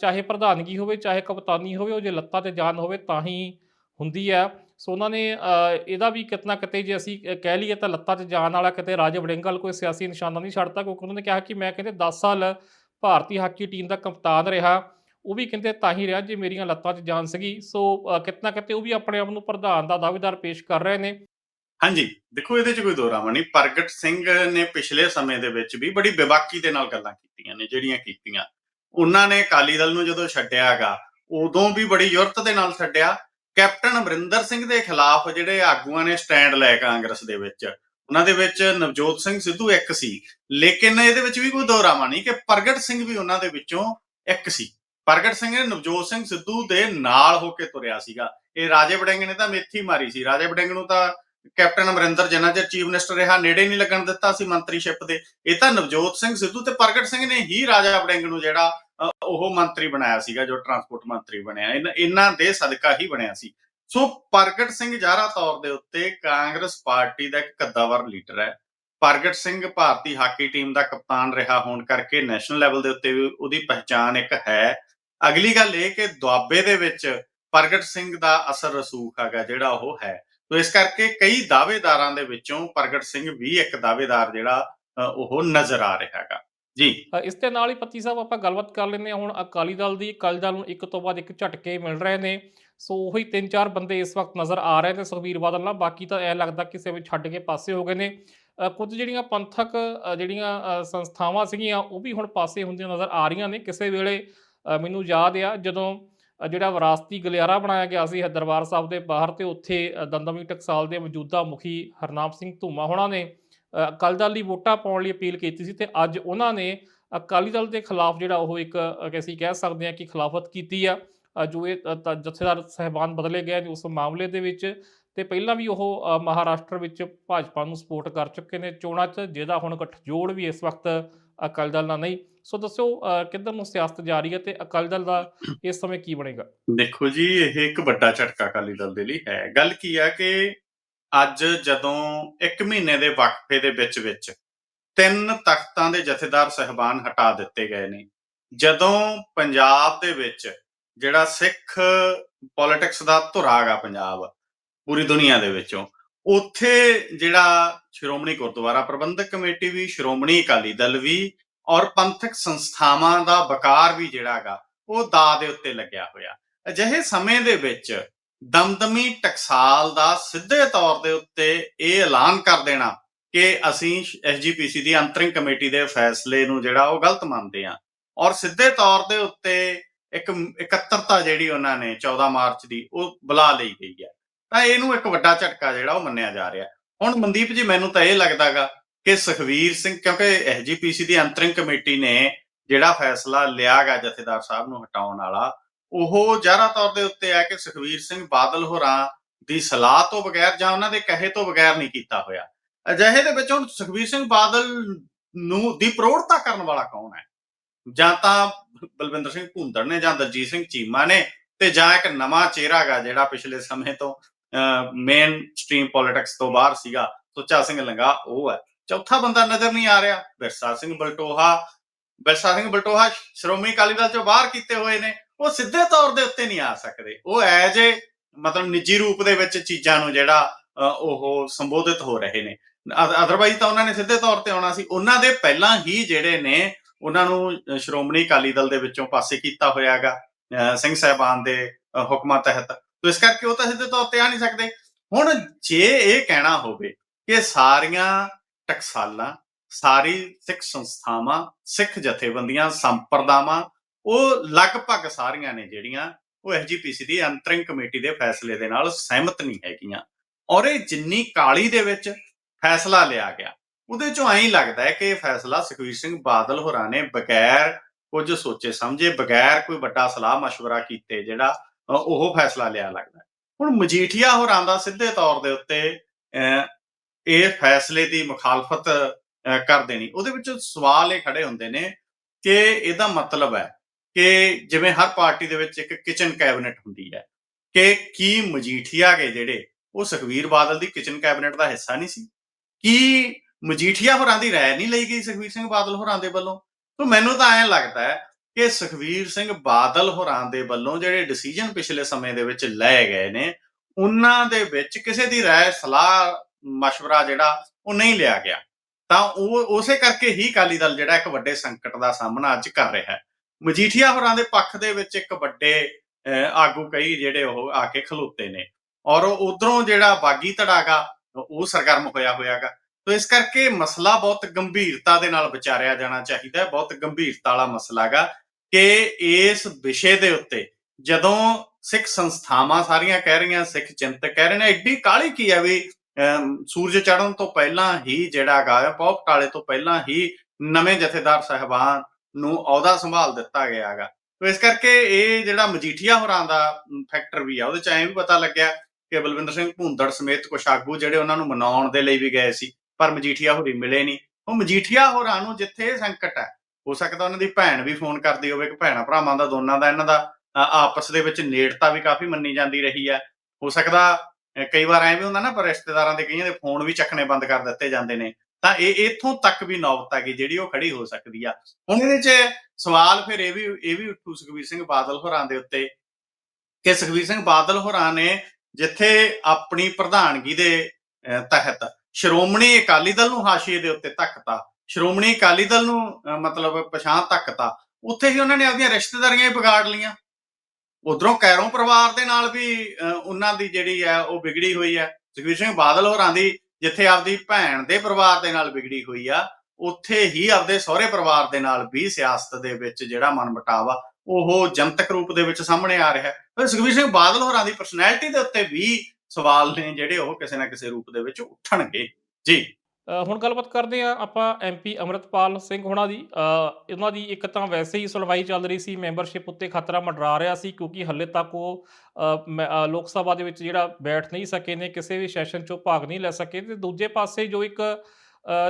ਚਾਹੇ ਪ੍ਰਧਾਨਗੀ ਹੋਵੇ, ਚਾਹੇ ਕਪਤਾਨੀ ਹੋਵੇ, ਉਹ ਜੇ ਲੱਤਾਂ ਤੇ ਜਾਨ ਹੋਵੇ ਤਾਂ ਹੀ ਹੁੰਦੀ ਹੈ। ਸੋ ਉਹਨਾਂ ਨੇ ਇਹਦਾ ਵੀ ਕਿਤਨਾ ਕਿਤੇ ਜੇ ਅਸੀਂ ਕਹਿ ਲਈਏ ਤਾਂ ਲੱਤਾਂ 'ਚ ਜਾਣ ਵਾਲਾ ਕਿਤੇ ਰਾਜੇ ਵੜਿੰਗਲ ਕੋਈ ਸਿਆਸੀ ਨਿਸ਼ਾਨਾ ਨਹੀਂ ਛੱਡਦਾ ਕਿਉਂਕਿ ਉਹਨਾਂ ਨੇ ਕਿਹਾ ਕਿ ਮੈਂ ਕਹਿੰਦੇ 10 ਸਾਲ ਭਾਰਤੀ ਹਾਕੀ ਟੀਮ ਦਾ ਕਪਤਾਨ ਰਿਹਾ, ਉਹ ਵੀ ਕਹਿੰਦੇ ਤਾਂ ਹੀ ਰਿਹਾ ਜੇ ਮੇਰੀਆਂ ਲੱਤਾਂ 'ਚ ਜਾਨ ਸੀਗੀ। ਸੋ ਕਿਤਨਾ ਕਿਤੇ ਉਹ ਵੀ ਆਪਣੇ ਆਪ ਨੂੰ ਪ੍ਰਧਾਨ ਦਾ ਦਾਅਵੇਦਾਰ ਪੇਸ਼ ਕਰ ਰਹੇ ਨੇ। ਹਾਂਜੀ, ਦੇਖੋ ਇਹਦੇ 'ਚ ਕੋਈ ਦੋਰਾਵਾ ਨਹੀਂ। ਪ੍ਰਗਟ ਸਿੰਘ ਨੇ ਪਿਛਲੇ ਸਮੇਂ ਦੇ ਵਿੱਚ ਵੀ ਬੜੀ ਬੇਬਾਕੀ ਦੇ ਨਾਲ ਗੱਲਾਂ ਕੀਤੀਆਂ ਨੇ, ਜਿਹੜੀਆਂ ਕੀਤੀਆਂ। ਉਹਨਾਂ ਨੇ ਅਕਾਲੀ ਦਲ ਨੂੰ ਜਦੋਂ ਛੱਡਿਆਗਾ, ਉਦੋਂ ਵੀ ਬੜੀ ਯੁਰਤ ਦੇ ਨਾਲ ਛੱਡਿਆ ਕੈਪਟਨ ਅਮਰਿੰਦਰ ਸਿੰਘ ਦੇ ਖਿਲਾਫ ਜਿਹੜੇ ਆਗੂਆਂ ਨੇ ਸਟੈਂਡ ਲੈ ਕਾਂਗਰਸ ਦੇ ਵਿੱਚ, ਉਹਨਾਂ ਦੇ ਵਿੱਚ ਨਵਜੋਤ ਸਿੰਘ ਸਿੱਧੂ ਇੱਕ ਸੀ, ਲੇਕਿਨ ਇਹਦੇ ਵਿੱਚ ਵੀ ਕੋਈ ਦੋਰਾਵਾ ਨਹੀਂ ਕਿ ਪ੍ਰਗਟ ਸਿੰਘ ਵੀ ਉਹਨਾਂ ਦੇ ਵਿੱਚੋਂ ਇੱਕ ਸੀ। ਪ੍ਰਗਟ ਸਿੰਘ ਨੇ ਨਵਜੋਤ ਸਿੰਘ ਸਿੱਧੂ ਦੇ ਨਾਲ ਹੋ ਕੇ ਤੁਰਿਆ ਸੀਗਾ। ਇਹ ਰਾਜੇ ਵੜਿੰਗ ਨੇ ਤਾਂ ਮੇਥੀ ਮਾਰੀ ਸੀ। ਰਾਜੇ ਬੜਿੰਗ ਨੂੰ ਤਾਂ ਕੈਪਟਨ ਅਮਰਿੰਦਰ ਜਿੰਨਾ ਚਿਰ ਚੀਫ ਮਿਨਿਸਟਰ ਰਿਹਾ, ਨੇੜੇ ਨਹੀਂ ਲੱਗਣ ਦਿੱਤਾ ਸੀ ਮੰਤਰੀਸ਼ਿਪ ਦੇ। ਇਹ ਤਾਂ ਨਵਜੋਤ ਸਿੰਘ ਸਿੱਧੂ ਤੇ ਪ੍ਰਗਟ ਸਿੰਘ ਨੇ ਹੀ ਰਾਜਾ ਵੜਿੰਗ ਨੂੰ ਜਿਹੜਾ ਉਹ ਮੰਤਰੀ ਬਣਾਇਆ ਸੀਗਾ, ਜੋ ਟਰਾਂਸਪੋਰਟ ਮੰਤਰੀ ਬਣਿਆ। ਇਹਨਾਂ ਦੇ ਸਦਕਾ ਹੀ ਬਣਿਆ ਸੀ। ਸੋ ਪ੍ਰਗਟ ਸਿੰਘ ਜਾਰਾ ਤੌਰ ਦੇ ਉੱਤੇ ਕਾਂਗਰਸ ਪਾਰਟੀ ਦਾ ਇੱਕ ਕੱਦਾਵਰ ਲੀਡਰ ਹੈ। ਪ੍ਰਗਟ ਸਿੰਘ ਭਾਰਤੀ ਹਾਕੀ ਟੀਮ ਦਾ ਕਪਤਾਨ ਰਿਹਾ ਹੋਣ ਕਰਕੇ ਨੈਸ਼ਨਲ ਲੈਵਲ ਦੇ ਉੱਤੇ ਵੀ ਉਹਦੀ ਪਹਿਚਾਣ ਇੱਕ ਹੈ। ਅਗਲੀ ਗੱਲ ਇਹ ਕਿ ਦੁਆਬੇ ਦੇ ਵਿੱਚ ਪ੍ਰਗਟ ਸਿੰਘ ਦਾ ਅਸਰ ਰਸੂਖ ਹੈਗਾ, ਜਿਹੜਾ ਉਹ ਹੈ। ਤੋ ਇਸ ਕਰਕੇ ਕਈ ਦਾਅਵੇਦਾਰਾਂ ਦੇ ਵਿੱਚੋਂ ਪ੍ਰਗਟ ਸਿੰਘ ਵੀ ਇੱਕ ਦਾਅਵੇਦਾਰ ਜਿਹੜਾ ਉਹ ਨਜ਼ਰ ਆ ਰਿਹਾ ਹੈਗਾ। ਜੀ। ਇਸ ਦੇ ਨਾਲ ਹੀ ਪੱਤੀ ਸਾਹਿਬ ਆਪਾਂ ਗੱਲਬਾਤ ਕਰ ਲੈਂਦੇ ਹਾਂ। ਹੁਣ ਅਕਾਲੀ ਦਲ ਦੀ ਅਕਾਲੀ ਦਲ ਨੂੰ ਇੱਕ ਤੋਂ ਬਾਅਦ ਇੱਕ ਝਟਕੇ ਮਿਲ ਰਹੇ ਨੇ। ਸੋ ਉਹੀ ਤਿੰਨ ਚਾਰ ਬੰਦੇ ਇਸ ਵਕਤ ਨਜ਼ਰ ਆ ਰਹੇ ਨੇ ਸੁਖਬੀਰ ਬਾਦਲ ਨਾਲ। ਬਾਕੀ ਤਾਂ ਇਹ ਲੱਗਦਾ ਕਿਸੇ ਵਿੱਚ ਛੱਡ ਕੇ ਪਾਸੇ ਹੋ ਗਏ ਨੇ। ਅ, ਕੁਝ ਜਿਹੜੀਆਂ ਪੰਥਕ ਜਿਹੜੀਆਂ ਸੰਸਥਾਵਾਂ ਸੀਗੀਆਂ ਉਹ ਵੀ ਹੁਣ ਪਾਸੇ ਹੁੰਦੀਆਂ ਨਜ਼ਰ ਆ ਰਹੀਆਂ ਨੇ। ਕਿਸੇ ਵੇਲੇ ਮੈਨੂੰ ਯਾਦ ਆ ਜਦੋਂ ਜਿਹੜਾ ਵਿਰਾਸਤੀ ਗਲਿਆਰਾ ਬਣਾਇਆ ਗਿਆ ਸੀ ਦਰਬਾਰ ਸਾਹਿਬ ਦੇ ਬਾਹਰ ਤੇ ਉੱਥੇ ਦੰਦਮੀ ਟਕਸਾਲ ਦੇ ਮੌਜੂਦਾ ਮੁਖੀ ਹਰਨਾਮ ਸਿੰਘ ਧੂਮਾ ਹੋਣਾ ਨੇ ਅਕਾਲੀ ਦਲ ਦੀ ਵੋਟਾਂ ਪਾਉਣ ਲਈ ਅਪੀਲ ਕੀਤੀ ਸੀ ਤੇ ਅੱਜ ਉਹਨਾਂ ਨੇ ਅਕਾਲੀ ਦਲ ਦੇ ਖਿਲਾਫ ਜਿਹੜਾ ਉਹ ਇੱਕ ਅਸੀਂ ਕਹਿ ਸਕਦੇ ਹਾਂ ਕਿ ਖਿਲਾਫਤ ਕੀਤੀ ਆ। ਜੋ ਇਹ ਜਥੇਦਾਰ ਸਹਿਬਾਨ ਬਦਲੇ ਗਏ ਨੇ ਉਸ ਮਾਮਲੇ ਦੇ ਵਿੱਚ ਤੇ ਪਹਿਲਾਂ ਵੀ ਉਹ ਮਹਾਰਾਸ਼ਟਰ ਵਿੱਚ ਭਾਜਪਾ ਨੂੰ ਸਪੋਰਟ ਕਰ ਚੁੱਕੇ ਨੇ ਚੋਣਾਂ 'ਚ, ਜਿਹਦਾ ਹੁਣ ਗੱਠਜੋੜ ਵੀ ਇਸ ਵਕਤ ਅਕਾਲੀ ਦਲ ਨਾਲ ਨਹੀਂ। ਸੋ ਦੱਸੋ ਕਿੱਧਰ ਨੂੰ ਸਿਆਸਤ ਜਾ ਰਹੀ ਹੈ ਤੇ ਅਕਾਲੀ ਦਲ ਦਾ ਇਸ ਸਮੇਂ ਕੀ ਬਣੇਗਾ? ਦੇਖੋ ਜੀ, ਇਹ ਇੱਕ ਵੱਡਾ ਝਟਕਾ ਅਕਾਲੀ ਦਲ ਦੇ ਲਈ ਹੈ। ਗੱਲ ਕੀ ਹੈ ਕਿ ਅੱਜ ਜਦੋਂ 1 ਮਹੀਨੇ ਦੇ ਵਕਫੇ ਦੇ ਵਿੱਚ ਵਿੱਚ ਤਿੰਨ ਤਖਤਾਂ ਦੇ ਜਥੇਦਾਰ ਸਹਿਬਾਨ ਹਟਾ ਦਿੱਤੇ ਗਏ ਨੇ, ਜਦੋਂ ਪੰਜਾਬ ਦੇ ਵਿੱਚ ਜਿਹੜਾ ਸਿੱਖ ਪੋਲਿਟਿਕਸ ਦਾ ਧੁਰਾ ਗਾ ਪੰਜਾਬ, ਪੂਰੀ ਦੁਨੀਆ ਦੇ ਵਿੱਚੋਂ, ਉੱਥੇ ਜਿਹੜਾ ਸ਼੍ਰੋਮਣੀ ਗੁਰਦੁਆਰਾ ਪ੍ਰਬੰਧਕ ਕਮੇਟੀ ਵੀ, ਸ਼੍ਰੋਮਣੀ ਅਕਾਲੀ ਦਲ ਵੀ ਔਰ ਪੰਥਕ ਸੰਸਥਾਵਾਂ ਦਾ ਵਕਾਰ ਵੀ ਜਿਹੜਾਗਾ ਉਹ ਦਾ ਦੇ ਉੱਤੇ ਲੱਗਿਆ ਹੋਇਆ। ਅਜਿਹੇ ਸਮੇਂ ਦੇ ਵਿੱਚ ਦਮਦਮੀ ਟਕਸਾਲ ਦਾ ਸਿੱਧੇ ਤੌਰ ਦੇ ਉੱਤੇ ਇਹ ਐਲਾਨ ਕਰ ਦੇਣਾ ਕਿ ਅਸੀਂ ਐਸਜੀਪੀਸੀ ਦੀ ਅੰਤਰਿੰਗ ਕਮੇਟੀ ਦੇ ਫੈਸਲੇ ਨੂੰ ਜਿਹੜਾ ਉਹ ਗਲਤ ਮੰਨਦੇ ਹਾਂ। ਔਰ ਸਿੱਧੇ ਤੌਰ ਦੇ ਉੱਤੇ ਇੱਕ ਇਕੱਤਰਤਾ ਜਿਹੜੀ ਉਹਨਾਂ ਨੇ 14 ਮਾਰਚ ਦੀ, ਉਹ ਬੁਲਾ ਲਈ ਗਈ ਹੈ। ਤਾਂ ਇਹਨੂੰ ਇੱਕ ਵੱਡਾ ਝਟਕਾ ਜਿਹੜਾ ਉਹ ਮੰਨਿਆ ਜਾ ਰਿਹਾ। ਹੁਣ ਮਨਦੀਪ ਜੀ, ਮੈਨੂੰ ਤਾਂ ਇਹ ਲੱਗਦਾਗਾ ਕਿ ਸੁਖਵੀਰ ਸਿੰਘ, ਕਿਉਂਕਿ ਐਸਜੀਪੀਸੀ ਦੀ ਅੰਤਰਿੰਗ ਕਮੇਟੀ ਨੇ ਜਿਹੜਾ ਫੈਸਲਾ ਲਿਆਗਾ ਜਥੇਦਾਰ ਸਾਹਿਬ ਨੂੰ ਹਟਾਉਣ ਵਾਲਾ, ਉਹ ਜ਼ਿਆਦਾ ਤੌਰ ਦੇ ਉੱਤੇ ਹੈ ਕਿ ਸੁਖਵੀਰ ਸਿੰਘ ਬਾਦਲ ਹੋਰਾਂ ਦੀ ਸਲਾਹ ਤੋਂ ਬਗੈਰ ਜਾਂ ਉਹਨਾਂ ਦੇ ਕਹੇ ਤੋਂ ਬਗੈਰ ਨਹੀਂ ਕੀਤਾ ਹੋਇਆ। ਅਜਿਹੇ ਦੇ ਵਿੱਚ ਹੁਣ ਸੁਖਵੀਰ ਸਿੰਘ ਬਾਦਲ ਨੂੰ ਦੀ ਪ੍ਰੋੜਤਾ ਕਰਨ ਵਾਲਾ ਕੌਣ ਹੈ? ਜਾਂ ਤਾਂ ਬਲਵਿੰਦਰ ਸਿੰਘ ਭੁੰਦੜ ਨੇ ਜਾਂ ਦਲਜੀਤ ਸਿੰਘ ਚੀਮਾ ਨੇ ਤੇ ਜਾਂ ਇੱਕ ਨਵਾਂ ਚਿਹਰਾ ਗਾ ਜਿਹੜਾ ਪਿਛਲੇ ਸਮੇਂ ਤੋਂ ਮੇਨ ਸਟ੍ਰੀਮ ਪੋਲਿਟਿਕਸ ਤੋਂ ਬਾਹਰ ਸੀਗਾ, ਸੁੱਚਾ ਸਿੰਘ ਲੰਗਾ, ਉਹ ਹੈ। ਚੌਥਾ ਬੰਦਾ ਨਜ਼ਰ ਨਹੀਂ ਆ ਰਿਹਾ। ਵਿਰਸਾ ਸਿੰਘ ਬਲਟੋਹਾ, ਬਿਰਸਾ ਸਿੰਘ ਬਲਟੋਹਾ ਸ਼੍ਰੋਮਣੀ ਅਕਾਲੀ ਦਲ ਚੋਂ ਬਾਹਰ ਕੀਤੇ ਹੋਏ ਨੇ। ਉਹ ਸਿੱਧੇ ਤੌਰ ਦੇ ਉੱਤੇ ਨਹੀਂ ਆ ਸਕਦੇ। ਉਹ ਐਜ ਮਤਲਬ ਨਿੱਜੀ ਰੂਪ ਦੇ ਵਿੱਚ ਚੀਜ਼ਾਂ ਨੂੰ ਜਿਹੜਾ ਉਹ ਸੰਬੋਧਿਤ ਹੋ ਰਹੇ ਨੇ। ਅਦਰਵਾਈਜ਼ ਤਾਂ ਉਹਨਾਂ ਨੇ ਸਿੱਧੇ ਤੌਰ ਤੇ ਆਉਣਾ ਸੀ। ਉਹਨਾਂ ਦੇ ਪਹਿਲਾਂ ਹੀ ਜਿਹੜੇ ਨੇ, ਉਹਨਾਂ ਨੂੰ ਸ਼੍ਰੋਮਣੀ ਅਕਾਲੀ ਦਲ ਦੇ ਵਿੱਚੋਂ ਪਾਸੇ ਕੀਤਾ ਹੋਇਆਗਾ ਸਿੰਘ ਸਾਹਿਬਾਨ ਦੇ ਹੁਕਮਾਂ ਤਹਿਤ। ਤੋ ਇਸ ਕਰਕੇ ਉਹ ਤਾਂ ਸਿੱਧੇ ਤੌਰ ਤੇ ਆ ਨਹੀਂ ਸਕਦੇ। ਹੁਣ ਜੇ ਇਹ ਕਹਿਣਾ ਹੋਵੇ ਕਿ ਸਾਰੀਆਂ ਟਕਸਾਲਾਂ ਸਾਰੀ ਸਿੱਖ ਸੰਸਥਾਵਾਂ ਸਿੱਖ ਜਥੇਬੰਦੀਆਂ ਸੰਪਰਦਾਵਾਂ ਉਹ ਲਗਭਗ ਸਾਰੀਆਂ ਨੇ ਜਿਹੜੀਆਂ ਉਹ ਐਸਜੀਪੀਸੀ ਦੀ ਅੰਤਰਿੰਗ ਕਮੇਟੀ ਦੇ ਫੈਸਲੇ ਦੇ ਨਾਲ ਸਹਿਮਤ ਨਹੀਂ ਹੈਗੀਆਂ ਔਰ ਇਹ ਜਿੰਨੀ ਕਾਲੀ ਦੇ ਵਿੱਚ ਫੈਸਲਾ ਲਿਆ ਗਿਆ ਉਹਦੇ ਚੋਂ ਐਂ ਲੱਗਦਾ ਹੈ ਕਿ ਇਹ ਫੈਸਲਾ ਸੁਖਵੀਰ ਸਿੰਘ ਬਾਦਲ ਹੋਰਾਂ ਨੇ ਬਗੈਰ ਕੁਝ ਸੋਚੇ ਸਮਝੇ ਬਗੈਰ ਕੋਈ ਵੱਡਾ ਸਲਾਹ مشورہ ਕੀਤੇ ਜਿਹੜਾ ਅ, ਉਹ ਫੈਸਲਾ ਲਿਆ ਲੱਗਦਾ ਹੈ। ਹੁਣ ਮਜੀਠੀਆ ਹੋਰਾਂ ਦਾ ਸਿੱਧੇ ਤੌਰ ਦੇ ਉੱਤੇ ਅ, ਇਹ ਫੈਸਲੇ ਦੀ ਮੁਖਾਲਫਤ ਅ, ਕਰ ਦੇਣੀ। ਉਹਦੇ ਵਿੱਚ ਸਵਾਲ ਇਹ ਖੜੇ ਹੁੰਦੇ ਨੇ ਕਿ ਇਹਦਾ ਮਤਲਬ ਹੈ ਕਿ ਜਿਵੇਂ ਹਰ ਪਾਰਟੀ ਦੇ ਵਿੱਚ ਇੱਕ ਕਿਚਨ ਕੈਬਨਿਟ ਹੁੰਦੀ ਹੈ ਕਿ ਕੀ ਮਜੀਠੀਆ ਕੇ ਜਿਹੜੇ ਉਹ ਸੁਖਵੀਰ ਬਾਦਲ ਦੀ ਕਿਚਨ ਕੈਬਨਿਟ ਦਾ ਹਿੱਸਾ ਨਹੀਂ ਸੀ? ਕੀ ਮਜੀਠੀਆ ਹੋਰਾਂ ਦੀ ਰਾਏ ਨਹੀਂ ਲਈ ਗਈ ਸੁਖਵੀਰ ਸਿੰਘ ਬਾਦਲ ਹੋਰਾਂ ਦੇ ਵੱਲੋਂ? ਤਾਂ ਮੈਨੂੰ ਤਾਂ ਐਂ ਲੱਗਦਾ ਹੈ ਕਿ ਸੁਖਵੀਰ ਸਿੰਘ ਬਾਦਲ ਹੋਰਾਂ ਦੇ ਵੱਲੋਂ ਜਿਹੜੇ ਡਿਸੀਜਨ ਪਿਛਲੇ ਸਮੇਂ ਦੇ ਵਿੱਚ ਲਏ ਗਏ ਨੇ ਉਹਨਾਂ ਦੇ ਵਿੱਚ ਕਿਸੇ ਦੀ ਰਾਏ ਸਲਾਹ مشورہ ਜਿਹੜਾ ਉਹ ਨਹੀਂ ਲਿਆ ਗਿਆ ਤਾਂ ਉਹ ਉਸੇ ਕਰਕੇ ਹੀ ਅਕਾਲੀ ਦਲ ਜਿਹੜਾ ਇੱਕ ਵੱਡੇ ਸੰਕਟ ਦਾ ਸਾਹਮਣਾ ਅੱਜ ਕਰ ਰਿਹਾ ਹੈ ਮਜੀਠੀਆ ਹੋਰਾਂ ਦੇ ਪੱਖ ਦੇ ਵਿੱਚ ਇੱਕ ਵੱਡੇ ਅਹ, ਆਗੂ ਕਈ ਜਿਹੜੇ ਉਹ ਆ ਕੇ ਖਲੋਤੇ ਨੇ ਔਰ ਉਧਰੋਂ ਜਿਹੜਾ ਬਾਗੀ ਧੜਾਗਾ ਉਹ ਸਰਗਰਮ ਹੋਇਆ ਹੋਇਆਗਾ ਤੋ ਇਸ ਕਰਕੇ ਮਸਲਾ ਬਹੁਤ ਗੰਭੀਰਤਾ ਦੇ ਨਾਲ ਵਿਚਾਰਿਆ ਜਾਣਾ ਚਾਹੀਦਾ ਹੈ ਬਹੁਤ ਗੰਭੀਰਤਾ ਵਾਲਾ ਮਸਲਾ ਹੈਗਾ ਕਿ ਇਸ ਵਿਸ਼ੇ ਦੇ ਉੱਤੇ ਜਦੋਂ ਸਿੱਖ ਸੰਸਥਾਵਾਂ ਸਾਰੀਆਂ ਕਹਿ ਰਹੀਆਂ ਸਿੱਖ ਚਿੰਤਕ ਕਹਿ ਰਹੇ ਨੇ ਐਡੀ ਕਾਲੀ ਕੀ ਹੈ ਵੀ ਅਮ, ਸੂਰਜ ਚੜ੍ਹਨ ਤੋਂ ਪਹਿਲਾਂ ਹੀ ਜਿਹੜਾ ਹੈਗਾ ਪੌਪ ਟਾਲੇ ਤੋਂ ਪਹਿਲਾਂ ਹੀ ਨਵੇਂ ਜਥੇਦਾਰ ਸਾਹਿਬਾਨ ਨੂੰ ਅਹੁਦਾ ਸੰਭਾਲ ਦਿੱਤਾ ਗਿਆ ਹੈਗਾ। ਤੋ ਇਸ ਕਰਕੇ ਇਹ ਜਿਹੜਾ ਮਜੀਠੀਆ ਹੋਰਾਂ ਦਾ ਫੈਕਟਰ ਵੀ ਆ, ਉਹਦੇ ਚ ਐਂ ਵੀ ਪਤਾ ਲੱਗਿਆ ਕਿ ਬਲਵਿੰਦਰ ਸਿੰਘ ਭੁੰਦੜ ਸਮੇਤ ਕੁਝ ਆਗੂ ਜਿਹੜੇ ਉਹਨਾਂ ਨੂੰ ਮਨਾਉਣ ਦੇ ਲਈ ਵੀ ਗਏ ਸੀ, ਪਰ ਮਜੀਠੀਆ ਹੋਰੀ ਮਿਲੇ ਨਹੀਂ। ਉਹ ਮਜੀਠੀਆ ਹੋਰਾਂ ਨੂੰ ਜਿੱਥੇ ਇਹ ਸੰਕਟ ਹੈ, ਹੋ ਸਕਦਾ ਉਹਨਾਂ ਦੀ ਭੈਣ ਵੀ ਫੋਨ ਕਰਦੀ ਹੋਵੇ ਕਿ ਭੈਣਾ ਭਰਾਵਾਂ ਦਾ, ਦੋਨਾਂ ਦਾ, ਇਹਨਾਂ ਦਾ ਆਪਸ ਦੇ ਵਿੱਚ ਨੇੜਤਾ ਵੀ ਕਾਫੀ ਮੰਨੀ ਜਾਂਦੀ ਰਹੀ ਹੈ। ਹੋ ਸਕਦਾ ਕਈ ਵਾਰ ਐਵੇਂ ਵੀ ਹੁੰਦਾ ਨਾ ਪਰ ਰਿਸ਼ਤੇਦਾਰਾਂ ਦੇ ਕਈਆਂ ਦੇ ਫੋਨ ਵੀ ਚੱਕਣੇ ਬੰਦ ਕਰ ਦਿੱਤੇ ਜਾਂਦੇ ਨੇ। ਤਾਂ ਇਹ ਇੱਥੋਂ ਤੱਕ ਵੀ ਨੌਬਤ ਆ ਗਈ ਜਿਹੜੀ ਉਹ ਖੜੀ ਹੋ ਸਕਦੀ ਆ। ਹੁਣ ਇਹਦੇ 'ਚ ਸਵਾਲ ਫਿਰ ਇਹ ਵੀ ਇਹ ਵੀ ਉੱਠੂ ਸੁਖਬੀਰ ਸਿੰਘ ਬਾਦਲ ਹੋਰਾਂ ਦੇ ਉੱਤੇ ਕਿ ਸੁਖਬੀਰ ਸਿੰਘ ਬਾਦਲ ਹੋਰਾਂ ਨੇ ਜਿੱਥੇ ਆਪਣੀ ਪ੍ਰਧਾਨਗੀ ਦੇ ਅਹ, ਤਹਿਤ ਸ਼੍ਰੋਮਣੀ ਅਕਾਲੀ ਦਲ ਨੂੰ ਹਾਸ਼ੀਏ ਦੇ ਉੱਤੇ ਧੱਕਤਾ ਸ਼੍ਰੋਮਣੀ ਅਕਾਲੀ ਦਲ ਨੂੰ ਮਤਲਬ ਪਛਾਣ ਧੱਕਤਾ ਉੱਥੇ ਹੀ ਉਹਨਾਂ ਨੇ ਆਪਣੀਆਂ ਰਿਸ਼ਤੇਦਾਰੀਆਂ ਹੀ ਵਿਗਾੜ ਲੀਆਂ ਉਧਰੋਂ ਕੈਰੋਂ ਪਰਿਵਾਰ ਦੇ ਨਾਲ ਵੀ ਉਹਨਾਂ ਦੀ ਜਿਹੜੀ ਹੈ, ਉਹ ਵਿਗੜੀ ਹੋਈ ਹੈ। ਸੁਖਬੀਰ ਸਿੰਘ ਬਾਦਲ ਹੋਰਾਂ ਦੀ, ਜਿੱਥੇ ਆਪਦੀ ਭੈਣ ਦੇ ਪਰਿਵਾਰ ਦੇ ਨਾਲ ਵਿਗੜੀ ਹੋਈ ਆ, ਉੱਥੇ ਹੀ ਆਪਦੇ ਸਹੁਰੇ ਪਰਿਵਾਰ ਦੇ ਨਾਲ ਵੀ ਸਿਆਸਤ ਦੇ ਵਿੱਚ ਜਿਹੜਾ ਮਨਮਟਾਵ ਆ ਉਹ ਜਨਤਕ ਰੂਪ ਦੇ ਵਿੱਚ ਸਾਹਮਣੇ ਆ ਰਿਹਾ ਹੈ। ਫਿਰ ਸੁਖਬੀਰ ਸਿੰਘ ਬਾਦਲ ਹੋਰਾਂ ਦੀ ਪਰਸਨੈਲਿਟੀ ਦੇ ਉੱਤੇ ਵੀ ਸਵਾਲ ਨੇ ਜਿਹੜੇ ਉਹ ਕਿਸੇ ਨਾ ਕਿਸੇ ਰੂਪ ਦੇ ਵਿੱਚ ਉੱਠਣਗੇ। ਜੀ। ਹੁਣ ਗੱਲਬਾਤ ਕਰਦੇ ਆ ਆਪਾਂ ਐਮਪੀ ਅਮਰਤਪਾਲ ਸਿੰਘ ਹੋਣਾ ਦੀ। ਅ, ਉਹਨਾਂ ਦੀ ਇੱਕ ਤਾਂ ਵੈਸੇ ਹੀ ਸੁਣਵਾਈ ਚੱਲ ਰਹੀ ਸੀ ਮੈਂਬਰਸ਼ਿਪ ਉੱਤੇ ਖਤਰਾ ਮੰਡਰਾ ਰਿਹਾ ਸੀ ਕਿਉਂਕਿ ਹੱਲੇ ਤੱਕ ਉਹ ਮੈਂ- ਲੋਕ ਸਭਾ ਦੇ ਵਿੱਚ ਜਿਹੜਾ ਬੈਠ ਨਹੀਂ ਸਕੇ ਨੇ ਕਿਸੇ ਵੀ ਸੈਸ਼ਨ 'ਚੋਂ ਭਾਗ ਨਹੀਂ ਲੈ ਸਕੇ ਤੇ ਦੂਜੇ ਪਾਸੇ ਜੋ ਇੱਕ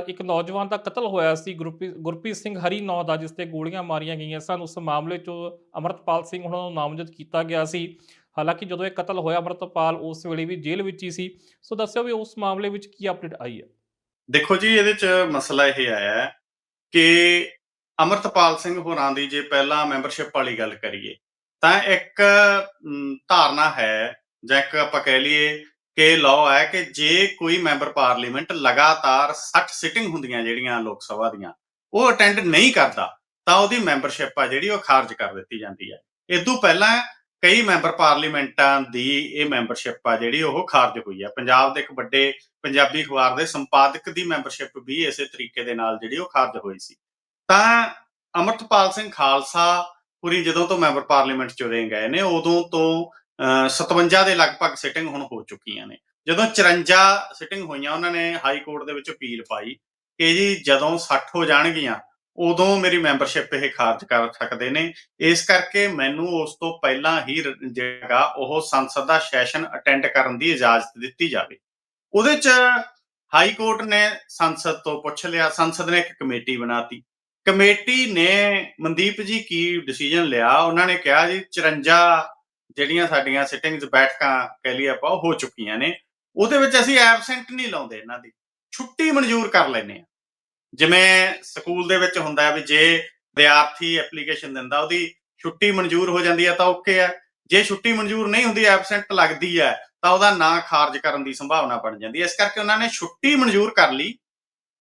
ਇੱਕ ਨੌਜਵਾਨ ਦਾ ਕਤਲ ਹੋਇਆ ਸੀ ਗੁਰਪ੍ਰੀਤ ਗੁਰਪ੍ਰੀਤ ਸਿੰਘ ਹਰੀ ਨੌ ਦਾ ਜਿਸ ਤੇ ਗੋਲੀਆਂ ਮਾਰੀਆਂ ਗਈਆਂ ਸਨ ਉਸ ਮਾਮਲੇ 'ਚੋਂ ਅਮਰਤਪਾਲ ਸਿੰਘ ਉਹਨਾਂ ਨੂੰ ਨਾਮਜ਼ਦ ਕੀਤਾ ਗਿਆ ਸੀ। ਹਾਲਾਂਕਿ ਜਦੋਂ ਇਹ ਕਤਲ ਹੋਇਆ ਅਮਰਤਪਾਲ ਉਸ ਵੇਲੇ ਵੀ ਜੇਲ੍ਹ ਵਿੱਚ ਹੀ ਸੀ। ਸੋ ਦੱਸਿਓ ਵੀ ਉਸ ਮਾਮਲੇ ਵਿੱਚ ਕੀ ਅਪਡੇਟ ਆਈ ਹੈ। ਦੇਖੋ ਜੀ, ਇਹਦੇ ਚ ਮਸਲਾ ਇਹ ਆਇਆ ਹੈ ਕਿ ਅਮਰਤਪਾਲ ਸਿੰਘ ਹੋਰਾਂ ਦੀ ਜੇ ਪਹਿਲਾਂ ਮੈਂਬਰਸ਼ਿਪ ਵਾਲੀ ਗੱਲ ਕਰੀਏ, ਤਾਂ ਇੱਕ ਧਾਰਨਾ ਹੈ ਜਾਂ ਇੱਕ ਆਪਾਂ ਕਹਿ ਲਈਏ ਕਿ ਲਾਅ ਹੈ ਕਿ ਜੇ ਕੋਈ ਮੈਂਬਰ ਪਾਰਲੀਮੈਂਟ ਲਗਾਤਾਰ 60 ਸਿਟਿੰਗ ਹੁੰਦੀਆਂ ਜਿਹੜੀਆਂ ਲੋਕ ਸਭਾ ਦੀਆਂ, ਉਹ ਅਟੈਂਡ ਨਹੀਂ ਕਰਦਾ, ਤਾਂ ਉਹਦੀ ਮੈਂਬਰਸ਼ਿਪ ਆ ਜਿਹੜੀ ਉਹ ਖਾਰਜ ਕਰ ਦਿੱਤੀ ਜਾਂਦੀ ਹੈ। ਇਦੋਂ ਪਹਿਲਾਂ ਕਈ ਮੈਂਬਰ ਪਾਰਲੀਮੈਂਟਾਂ ਦੀ ਇਹ ਮੈਂਬਰਸ਼ਿਪ ਆ ਜਿਹੜੀ ਉਹ ਖਾਰਜ ਹੋਈ ਆ। ਪੰਜਾਬ ਦੇ ਇੱਕ ਵੱਡੇ ਪੰਜਾਬੀ ਅਖਬਾਰ ਦੇ ਸੰਪਾਦਕ ਦੀ ਮੈਂਬਰਸ਼ਿਪ ਵੀ ਇਸੇ ਤਰੀਕੇ ਦੇ ਨਾਲ ਜਿਹੜੀ ਉਹ ਖਾਰਜ ਹੋਈ ਸੀ। ਤਾਂ ਅਮਰਤਪਾਲ ਸਿੰਘ ਖਾਲਸਾ ਪੂਰੀ ਜਦੋਂ ਤੋਂ ਮੈਂਬਰ ਪਾਰਲੀਮੈਂਟ ਚੁਣੇ ਗਏ ਨੇ ਉਦੋਂ ਤੋਂ ਅਹ, 57 ਦੇ ਲਗਭਗ ਸਿਟਿੰਗ ਹੁਣ ਹੋ ਚੁੱਕੀਆਂ ਨੇ। ਜਦੋਂ 54 ਸਿਟਿੰਗ ਹੋਈਆਂ ਉਹਨਾਂ ਨੇ ਹਾਈ ਕੋਰਟ ਦੇ ਵਿੱਚ ਅਪੀਲ ਪਾਈ ਕਿ ਜੀ ਜਦੋਂ 60 ਹੋ ਜਾਣਗੀਆਂ ਉਦੋਂ ਮੇਰੀ ਮੈਂਬਰਸ਼ਿਪ ਇਹ ਖਾਰਜ ਕਰ ਸਕਦੇ ਨੇ। ਇਸ ਕਰਕੇ ਮੈਨੂੰ ਉਸ ਤੋਂ ਪਹਿਲਾਂ ਹੀ ਰ- ਜਿਹੜਾ ਉਹ ਸੰਸਦ ਦਾ ਸੈਸ਼ਨ ਅਟੈਂਡ ਕਰਨ ਦੀ ਇਜਾਜ਼ਤ ਦਿੱਤੀ ਜਾਵੇ। ਉਹਦੇ ਚ ਹਾਈ ਕੋਰਟ ਨੇ ਸੰਸਦ ਤੋਂ ਪੁੱਛ ਲਿਆ। ਸੰਸਦ ਨੇ ਇੱਕ ਕਮੇਟੀ ਬਣਾਤੀ। ਕਮੇਟੀ ਨੇ ਮਨਦੀਪ ਜੀ ਕੀ ਡਿਸੀਜਨ ਲਿਆ? ਉਹਨਾਂ ਨੇ ਕਿਹਾ ਜੀ 54 ਜਿਹੜੀਆਂ ਸਾਡੀਆਂ ਸਿਟਿੰਗਸ ਬੈਠਕਾਂ ਕਹਿ ਲਈ ਆਪਾਂ, ਉਹ ਹੋ ਚੁੱਕੀਆਂ ਨੇ। ਉਹਦੇ ਵਿੱਚ ਅਸੀਂ ਐਬਸੈਂਟ ਨਹੀਂ ਲਾਉਂਦੇ ਇਹਨਾਂ ਦੀ। ਛੁੱਟੀ ਮਨਜ਼ੂਰ ਕਰ ਲੈਨੇ ਆ ਜਿਵੇਂ ਸਕੂਲ ਦੇ ਵਿੱਚ ਹੁੰਦਾ ਹੈ ਵੀ ਜੇ ਵਿਦਿਆਰਥੀ ਐਪਲੀਕੇਸ਼ਨ ਦਿੰਦਾ, ਉਹਦੀ ਛੁੱਟੀ ਮਨਜ਼ੂਰ ਹੋ ਜਾਂਦੀ ਹੈ ਤਾਂ ਓਕੇ ਹੈ। ਜੇ ਛੁੱਟੀ ਮਨਜ਼ੂਰ ਨਹੀਂ ਹੁੰਦੀ ਐਬਸੈਂਟ ਲੱਗਦੀ ਹੈ, ਤਾਂ ਉਹਦਾ ਨਾਂ ਖਾਰਜ ਕਰਨ ਦੀ ਸੰਭਾਵਨਾ ਬਣ ਜਾਂਦੀ ਹੈ। ਇਸ ਕਰਕੇ ਉਹਨਾਂ ਨੇ ਛੁੱਟੀ ਮਨਜ਼ੂਰ ਕਰ ਲਈ।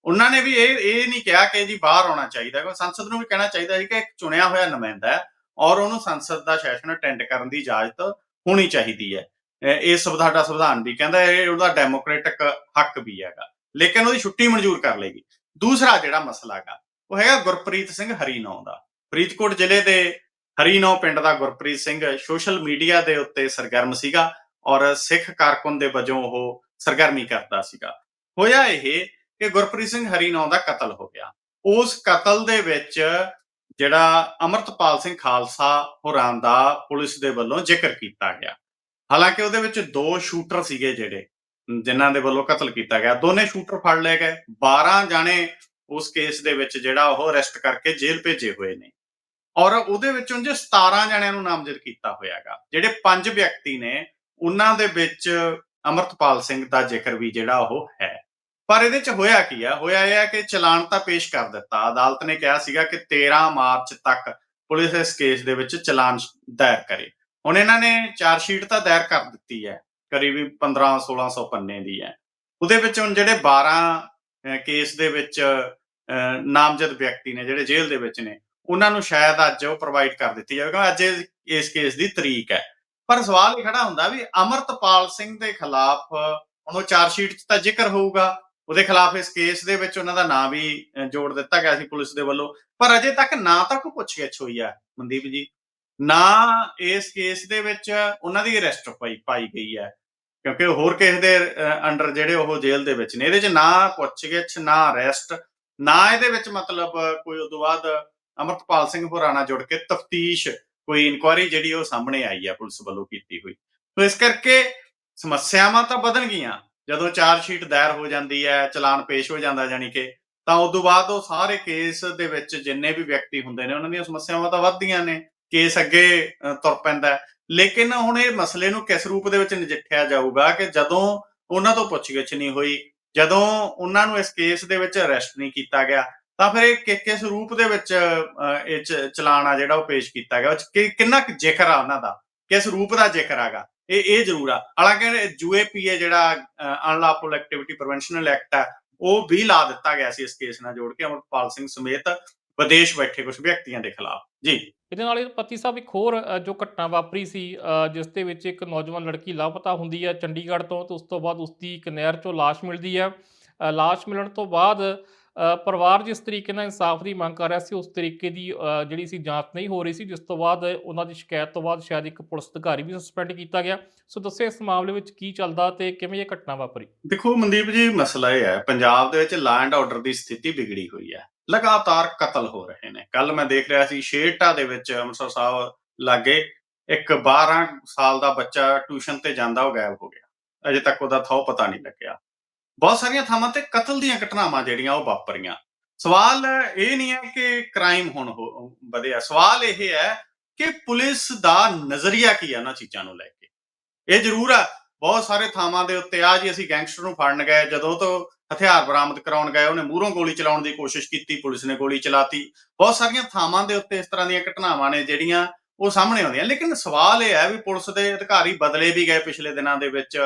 ਉਹਨਾਂ ਨੇ ਵੀ ਇਹ ਇਹ ਨਹੀਂ ਕਿਹਾ ਕਿ ਜੀ ਬਾਹਰ ਆਉਣਾ ਚਾਹੀਦਾ, ਕਿਉਂਕਿ ਸੰਸਦ ਨੂੰ ਵੀ ਕਹਿਣਾ ਚਾਹੀਦਾ ਸੀ ਕਿ ਇੱਕ ਚੁਣਿਆ ਹੋਇਆ ਨੁਮਾਇੰਦਾ ਹੈ ਔਰ ਉਹਨੂੰ ਸੰਸਦ ਦਾ ਸੈਸ਼ਨ ਅਟੈਂਡ ਕਰਨ ਦੀ ਇਜਾਜ਼ਤ ਹੋਣੀ ਚਾਹੀਦੀ ਹੈ। ਇਹ ਇਹ ਸਾਡਾ ਸੰਵਿਧਾਨ ਵੀ ਕਹਿੰਦਾ, ਇਹ ਉਹਦਾ ਡੈਮੋਕ੍ਰੈਟਿਕ ਹੱਕ ਵੀ ਹੈਗਾ। ਲੇਕਿਨ ਉਹਦੀ ਛੁੱਟੀ ਮਨਜ਼ੂਰ ਕਰ ਲੇਗੀ ਦੂਸਰਾ ਜਿਹੜਾ ਮਸਲਾ ਹੈਗਾ, ਉਹ ਹੈਗਾ ਗੁਰਪ੍ਰੀਤ ਸਿੰਘ ਹਰੀਨੌ ਦਾ। ਫਰੀਦਕੋਟ ਜ਼ਿਲ੍ਹੇ ਦੇ ਹਰੀਨੌ ਪਿੰਡ ਦਾ ਗੁਰਪ੍ਰੀਤ ਸਿੰਘ ਸੋਸ਼ਲ ਮੀਡੀਆ ਦੇ ਉੱਤੇ ਸਰਗਰਮ ਸੀਗਾ ਔਰ ਸਿੱਖ ਕਾਰਕੁਨ ਦੇ ਵਜੋਂ ਉਹ ਸਰਗਰਮੀ ਕਰਦਾ ਸੀਗਾ। ਹੋਇਆ ਇਹ ਕਿ ਗੁਰਪ੍ਰੀਤ ਸਿੰਘ ਹਰੀਨੌ ਦਾ ਕਤਲ ਹੋ ਗਿਆ। ਉਸ ਕਤਲ ਦੇ ਵਿੱਚ ਜਿਹੜਾ ਅਮਰਤਪਾਲ ਸਿੰਘ ਖਾਲਸਾ ਹੋਰਾਂ ਦਾ ਪੁਲਿਸ ਦੇ ਵੱਲੋਂ ਜ਼ਿਕਰ ਕੀਤਾ ਗਿਆ। ਹਾਲਾਂਕਿ ਉਹਦੇ ਵਿੱਚ ਦੋ ਸ਼ੂਟਰ ਸੀਗੇ ਜਿਹੜੇ। ਜਿਨ੍ਹਾਂ ਦੇ ਵੱਲੋਂ ਕਤਲ ਕੀਤਾ ਗਿਆ। ਦੋਨੇ ਸ਼ੂਟਰ ਫੜ ਲਏ ਗਏ। 12 ਜਾਣੇ ਉਸ ਕੇਸ ਦੇ ਵਿੱਚ ਜਿਹੜਾ ਉਹ ਅਰੈਸਟ ਕਰਕੇ ਜੇਲ੍ਹ ਭੇਜੇ ਹੋਏ ਨੇ। ਔਰ ਉਹਦੇ ਵਿੱਚੋਂ ਜੇ 17 ਜਣਿਆਂ ਨੂੰ ਨਾਮਜ਼ਦ ਕੀਤਾ ਹੋਇਆਗਾ, ਜਿਹੜੇ ਪੰਜ ਵਿਅਕਤੀ ਨੇ, ਉਹਨਾਂ ਦੇ ਵਿੱਚ ਅਮਰਤਪਾਲ ਸਿੰਘ ਦਾ ਜ਼ਿਕਰ ਵੀ ਜਿਹੜਾ ਉਹ ਹੈ। ਪਰ ਇਹਦੇ ਚ ਹੋਇਆ ਕੀ ਆ? ਹੋਇਆ ਇਹ ਹੈ ਕਿ ਚਲਾਨ ਤਾਂ ਪੇਸ਼ ਕਰ ਦਿੱਤਾ। ਅਦਾਲਤ ਨੇ ਕਿਹਾ ਸੀਗਾ ਕਿ 13 ਮਾਰਚ ਤੱਕ ਪੁਲਿਸ ਇਸ ਕੇਸ ਦੇ ਵਿੱਚ ਚਲਾਨ ਦਾਇਰ ਕਰੇ। ਹੁਣ ਇਹਨਾਂ ਨੇ ਚਾਰ ਸ਼ੀਟ ਤਾਂ ਦਾਇਰ ਕਰ ਦਿੱਤੀ ਹੈ। ਕਰੀਬ 15 1600 ਪੰਨੇ ਦੀ ਹੈ। ਉਹਦੇ ਵਿੱਚ ਹੁਣ ਜਿਹੜੇ 12 ਕੇਸ ਦੇ ਵਿੱਚ ਨਾਮਜ਼ਦ ਵਿਅਕਤੀ ਨੇ ਜਿਹੜੇ ਜੇਲ੍ਹ ਦੇ ਵਿੱਚ ਨੇ, ਉਹਨਾਂ ਨੂੰ ਸ਼ਾਇਦ ਅੱਜ ਉਹ ਪ੍ਰੋਵਾਈਡ ਕਰ ਦਿੱਤੀ ਜਾਵੇ, ਕਿਉਂਕਿ ਅੱਜ ਇਸ ਕੇਸ ਦੀ ਤਰੀਕ ਹੈ। ਪਰ ਸਵਾਲ ਇਹ ਖੜਾ ਹੁੰਦਾ ਵੀ ਅਮਰਤਪਾਲ ਸਿੰਘ ਦੇ ਖਿਲਾਫ ਹੁਣ ਉਹ ਚਾਰ ਸ਼ੀਟ 'ਚ ਤਾਂ ਜ਼ਿਕਰ ਹੋਊਗਾ, ਉਹਦੇ ਖਿਲਾਫ ਇਸ ਕੇਸ ਦੇ ਵਿੱਚ ਉਹਨਾਂ ਦਾ ਨਾਂ ਵੀ ਜੋੜ ਦਿੱਤਾ ਗਿਆ ਸੀ ਪੁਲਿਸ ਦੇ ਵੱਲੋਂ, ਪਰ ਅਜੇ ਤੱਕ ਨਾ ਤਾਂ ਕੋਈ ਪੁੱਛਗਿੱਛ ਹੋਈ ਆ ਮਨਦੀਪ ਜੀ। ਨਾ ਇਸ ਕੇਸ ਦੇ ਵਿੱਚ ਉਹਨਾਂ ਦੀ ਅਰੈਸਟ ਪਾਈ ਪਾਈ ਗਈ ਹੈ। ਕਿਉਂਕਿ ਹੋਰ ਕਿਸੇ ਦੇ ਅੰਡਰ ਜਿਹੜੇ ਉਹ ਜੇਲ੍ਹ ਦੇ ਵਿੱਚ ਨੇ, ਇਹਦੇ 'ਚ ਨਾ ਪੁੱਛਗਿੱਛ, ਨਾ ਅਰੈਸਟ ਨਾ ਇਹਦੇ ਵਿੱਚ ਮਤਲਬ ਕੋਈ ਉਦੋਂ ਬਾਅਦ ਅਮਰਤਪਾਲ ਸਿੰਘ ਹੋਰਾਂ ਨਾਲ ਜੁੜ ਕੇ ਤਫਤੀਸ਼, ਕੋਈ ਇਨਕੁਆਇਰੀ ਜਿਹੜੀ ਉਹ ਸਾਹਮਣੇ ਆਈ ਹੈ ਪੁਲਿਸ ਵੱਲੋਂ ਕੀਤੀ ਹੋਈ। ਸੋ ਇਸ ਕਰਕੇ ਸਮੱਸਿਆਵਾਂ ਤਾਂ ਵਧਣ ਗਈਆਂ। ਜਦੋਂ ਚਾਰ ਸ਼ੀਟ ਦਾਇਰ ਹੋ ਜਾਂਦੀ ਹੈ, ਚਲਾਨ ਪੇਸ਼ ਹੋ ਜਾਂਦਾ ਜਾਨੀ ਕਿ, ਤਾਂ ਉਸ ਤੋਂ ਬਾਅਦ ਉਹ ਸਾਰੇ ਕੇਸ ਦੇ ਵਿੱਚ ਜਿੰਨੇ ਵੀ ਵਿਅਕਤੀ ਹੁੰਦੇ ਨੇ, ਉਹਨਾਂ ਦੀਆਂ ਸਮੱਸਿਆਵਾਂ ਤਾਂ ਵੱਧਦੀਆਂ ਨੇ। ਕੇਸ ਅੱਗੇ ਤੁਰ ਪੈਂਦਾ ਲੇਕਿਨ ਹੁਣ ਇਹ ਮਸਲੇ ਨੂੰ ਕਿਸ ਰੂਪ ਦੇ ਵਿੱਚ ਨਜਿੱਠਿਆ ਜਾਊਗਾ ਕਿ ਜਦੋਂ ਉਹਨਾਂ ਤੋਂ ਪੁੱਛਗਿੱਛ ਨਹੀਂ ਹੋਈ, ਜਦੋਂ ਉਹਨਾਂ ਨੂੰ ਇਸ ਕੇਸ ਦੇ ਵਿੱਚ ਅਰੈਸਟ ਨਹੀਂ ਕੀਤਾ ਗਿਆ, ਤਾਂ ਫਿਰ ਇਹ ਕਿਸ ਰੂਪ ਦੇ ਵਿੱਚ ਇਹ ਚਲਾਨ ਆ ਜਿਹੜਾ ਉਹ ਪੇਸ਼ ਕੀਤਾ ਗਿਆ? ਕਿੰਨਾ ਕੁ ਜ਼ਿਕਰ ਆ ਉਹਨਾਂ ਦਾ? ਕਿਸ ਰੂਪ ਦਾ ਜ਼ਿਕਰ ਹੈਗਾ? ਇਹ ਇਹ ਜ਼ਰੂਰ ਆ। ਹਾਲਾਂਕਿ ਯੂਏਪੀਏ ਜਿਹੜਾ ਅਨਲੌਫੁਲ ਐਕਟੀਵਿਟੀ ਪ੍ਰੀਵੈਂਸ਼ਨਲ ਐਕਟ ਹੈ, ਉਹ ਵੀ ਲਾ ਦਿੱਤਾ ਗਿਆ ਸੀ ਇਸ ਕੇਸ ਨਾਲ ਜੋੜ ਕੇ। ਅਮਰਪਾਲ ਸਿੰਘ ਸਮੇਤ ਵਿਦੇਸ਼ ਬੈਠੇ ਕੁਝ ਵਿਅਕਤੀਆਂ ਦੇ ਖਿਲਾਫ। ਜੀ। ਇਹਦੇ ਨਾਲ ਇਹ ਪਤੀ ਸਾਹਿਬ ਇੱਕ ਹੋਰ ਜੋ ਘਟਨਾ ਵਾਪਰੀ ਸੀ ਜਿਸ ਦੇ ਵਿੱਚ ਇੱਕ ਨੌਜਵਾਨ ਲੜਕੀ ਲਾਪਤਾ ਹੁੰਦੀ ਹੈ ਚੰਡੀਗੜ੍ਹ ਤੋਂ ਤੇ ਉਸ ਤੋਂ ਬਾਅਦ ਉਸ ਦੀ ਇੱਕ ਨਹਿਰ ਚੋਂ ਲਾਸ਼ ਮਿਲਦੀ ਹੈ। ਅ, ਲਾਸ਼ ਮਿਲਣ ਤੋਂ ਬਾਅਦ ਪਰਿਵਾਰ ਜਿਸ ਤਰੀਕੇ ਨਾਲ ਇਨਸਾਫ ਦੀ ਮੰਗ ਕਰ ਰਿਹਾ ਸੀ ਉਸ ਤਰੀਕੇ ਦੀ ਜਿਹੜੀ ਸੀ ਜਾਂਚ ਨਹੀਂ ਹੋ ਰਹੀ ਸੀ ਜਿਸ ਤੋਂ ਬਾਅਦ ਉਹਨਾਂ ਦੀ ਸ਼ਿਕਾਇਤ ਤੋਂ ਬਾਅਦ ਸ਼ਾਇਦ ਇੱਕ ਪੁਲਿਸ ਅਧਿਕਾਰੀ ਵੀ ਸਸਪੈਂਡ ਕੀਤਾ ਗਿਆ। ਸੋ ਦੱਸਿਓ ਇਸ ਮਾਮਲੇ ਵਿੱਚ ਕੀ ਚੱਲਦਾ ਤੇ ਕਿਵੇਂ ਇਹ ਘਟਨਾ ਵਾਪਰੀ? ਦੇਖੋ ਮਨਦੀਪ ਜੀ ਮਸਲਾ ਇਹ ਹੈ ਪੰਜਾਬ ਦੇ ਵਿੱਚ ਲਾ ਐਂਡ ਆਰਡਰ ਦੀ ਸਥਿਤੀ ਵਿਗੜੀ ਹੋਈ ਹੈ। ਲਗਾਤਾਰ ਕਤਲ ਹੋ ਰਹੇ ਨੇ। ਕੱਲ ਮੈਂ ਦੇਖ ਰਿਹਾ ਸੀ, ਸ਼ੇਰਟਾ ਦੇ ਵਿੱਚ ਅੰਮ੍ਰਿਤਸਰ ਸਾਹਿਬ ਲਾਗੇ ਇੱਕ 12 ਸਾਲ ਦਾ ਬੱਚਾ ਟਿਊਸ਼ਨ ਤੇ ਜਾਂਦਾ, ਉਹ ਗਾਇਬ ਹੋ ਗਿਆ। ਅਜੇ ਤੱਕ ਉਹਦਾ ਥਾਂ ਪਤਾ ਨਹੀਂ ਲੱਗਿਆ। ਬਹੁਤ ਸਾਰੀਆਂ ਥਾਵਾਂ ਤੇ ਕਤਲ ਦੀਆਂ ਘਟਨਾਵਾਂ ਜਿਹੜੀਆਂ ਉਹ ਵਾਪਰੀਆਂ। ਸਵਾਲ ਇਹ ਨਹੀਂ ਹੈ ਕਿ ਕ੍ਰਾਈਮ ਹੁਣ ਹੋ- ਵਧਿਆ। ਸਵਾਲ ਇਹ ਹੈ ਕਿ ਪੁਲਿਸ ਦਾ ਨਜ਼ਰੀਆ ਕੀ ਹੈ ਉਹਨਾਂ ਚੀਜ਼ਾਂ ਨੂੰ ਲੈ ਕੇ? ਇਹ ਜ਼ਰੂਰ ਆ ਬਹੁਤ ਸਾਰੇ ਥਾਵਾਂ ਦੇ ਉੱਤੇ ਆ ਜੀ ਅਸੀਂ ਗੈਂਗਸਟਰ ਨੂੰ ਫੜਨ ਗਏ, ਜਦੋਂ ਤੋਂ ਹਥਿਆਰ ਬਰਾਮਦ ਕਰਾਉਣ ਗਏ, ਉਹਨੇ ਮੂਹਰੋਂ ਗੋਲੀ ਚਲਾਉਣ ਦੀ ਕੋਸ਼ਿਸ਼ ਕੀਤੀ, ਪੁਲਿਸ ਨੇ ਗੋਲੀ ਚਲਾਤੀ। ਬਹੁਤ ਸਾਰੀਆਂ ਥਾਵਾਂ ਦੇ ਉੱਤੇ ਇਸ ਤਰ੍ਹਾਂ ਦੀਆਂ ਘਟਨਾਵਾਂ ਨੇ ਜਿਹੜੀਆਂ ਉਹ ਸਾਹਮਣੇ ਆਉਂਦੀਆਂ। ਲੇਕਿਨ ਸਵਾਲ ਇਹ ਹੈ ਵੀ ਪੁਲਿਸ ਦੇ ਅਧਿਕਾਰੀ ਬਦਲੇ ਵੀ ਗਏ ਪਿਛਲੇ ਦਿਨਾਂ ਦੇ ਵਿੱਚ।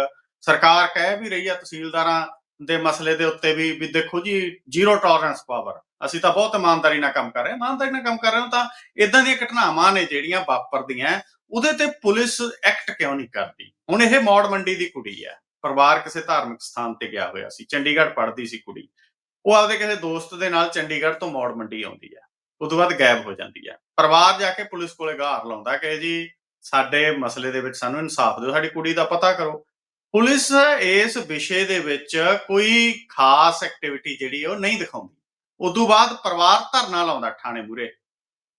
ਸਰਕਾਰ ਕਹਿ ਵੀ ਰਹੀ ਹੈ ਤਹਿਸੀਲਦਾਰਾਂ ਦੇ ਮਸਲੇ ਦੇ ਉੱਤੇ ਵੀ ਵੀ ਦੇਖੋ ਜੀ, ਜ਼ੀਰੋ ਟੋਲਰੈਂਸ ਪਾਵਰ ਅਸੀਂ ਤਾਂ ਬਹੁਤ ਇਮਾਨਦਾਰੀ ਨਾਲ ਕੰਮ ਕਰ ਰਹੇ ਹਾਂ। ਇਮਾਨਦਾਰੀ ਨਾਲ ਕੰਮ ਕਰ ਰਹੇ ਹਾਂ ਤਾਂ ਇਦਾਂ ਦੀਆਂ ਘਟਨਾਵਾਂ ਨੇ ਜਿਹੜੀਆਂ ਵਾਪਰਦੀਆਂ। ਉਹਦੇ ਤੇ ਪੁਲਿਸ ਐਕਟ ਕਿਉਂ ਨਹੀਂ ਕਰਦੀ? ਹੁਣ ਇਹ ਮੌੜ ਮੰਡੀ ਦੀ ਕੁੜੀ ਹੈ। ਪਰਿਵਾਰ ਕਿਸੇ ਧਾਰਮਿਕ ਸਥਾਨ ਤੇ ਗਿਆ ਹੋਇਆ ਸੀ। ਚੰਡੀਗੜ੍ਹ ਪੜ੍ਹਦੀ ਸੀ ਕੁੜੀ। ਉਹ ਆਪਦੇ ਕਿਸੇ ਦੋਸਤ ਦੇ ਨਾਲ ਚੰਡੀਗੜ੍ਹ ਤੋਂ ਮੌੜ ਮੰਡੀ ਆਉਂਦੀ ਹੈ। ਉਦੋਂ ਬਾਅਦ ਗਾਇਬ ਹੋ ਜਾਂਦੀ ਹੈ। ਪਰਿਵਾਰ ਜਾ ਕੇ ਪੁਲਿਸ ਕੋਲੇ ਗਾਰ ਲਾਉਂਦਾ ਕਿ ਜੀ ਸਾਡੇ ਮਸਲੇ ਦੇ ਵਿੱਚ ਸਾਨੂੰ ਇਨਸਾਫ ਦਿਓ, ਸਾਡੀ ਕੁੜੀ ਦਾ ਪਤਾ ਕਰੋ। ਪੁਲਿਸ ਇਸ ਵਿਸ਼ੇ ਦੇ ਵਿੱਚ ਕੋਈ ਖਾਸ ਐਕਟੀਵਿਟੀ ਜਿਹੜੀ ਹੈ ਉਹ ਨਹੀਂ ਦਿਖਾਉਂਦੀ। ਉਦੋਂ ਬਾਅਦ ਪਰਿਵਾਰ ਧਰਨਾ ਲਾਉਂਦਾ ਥਾਣੇ ਮੂਰੇ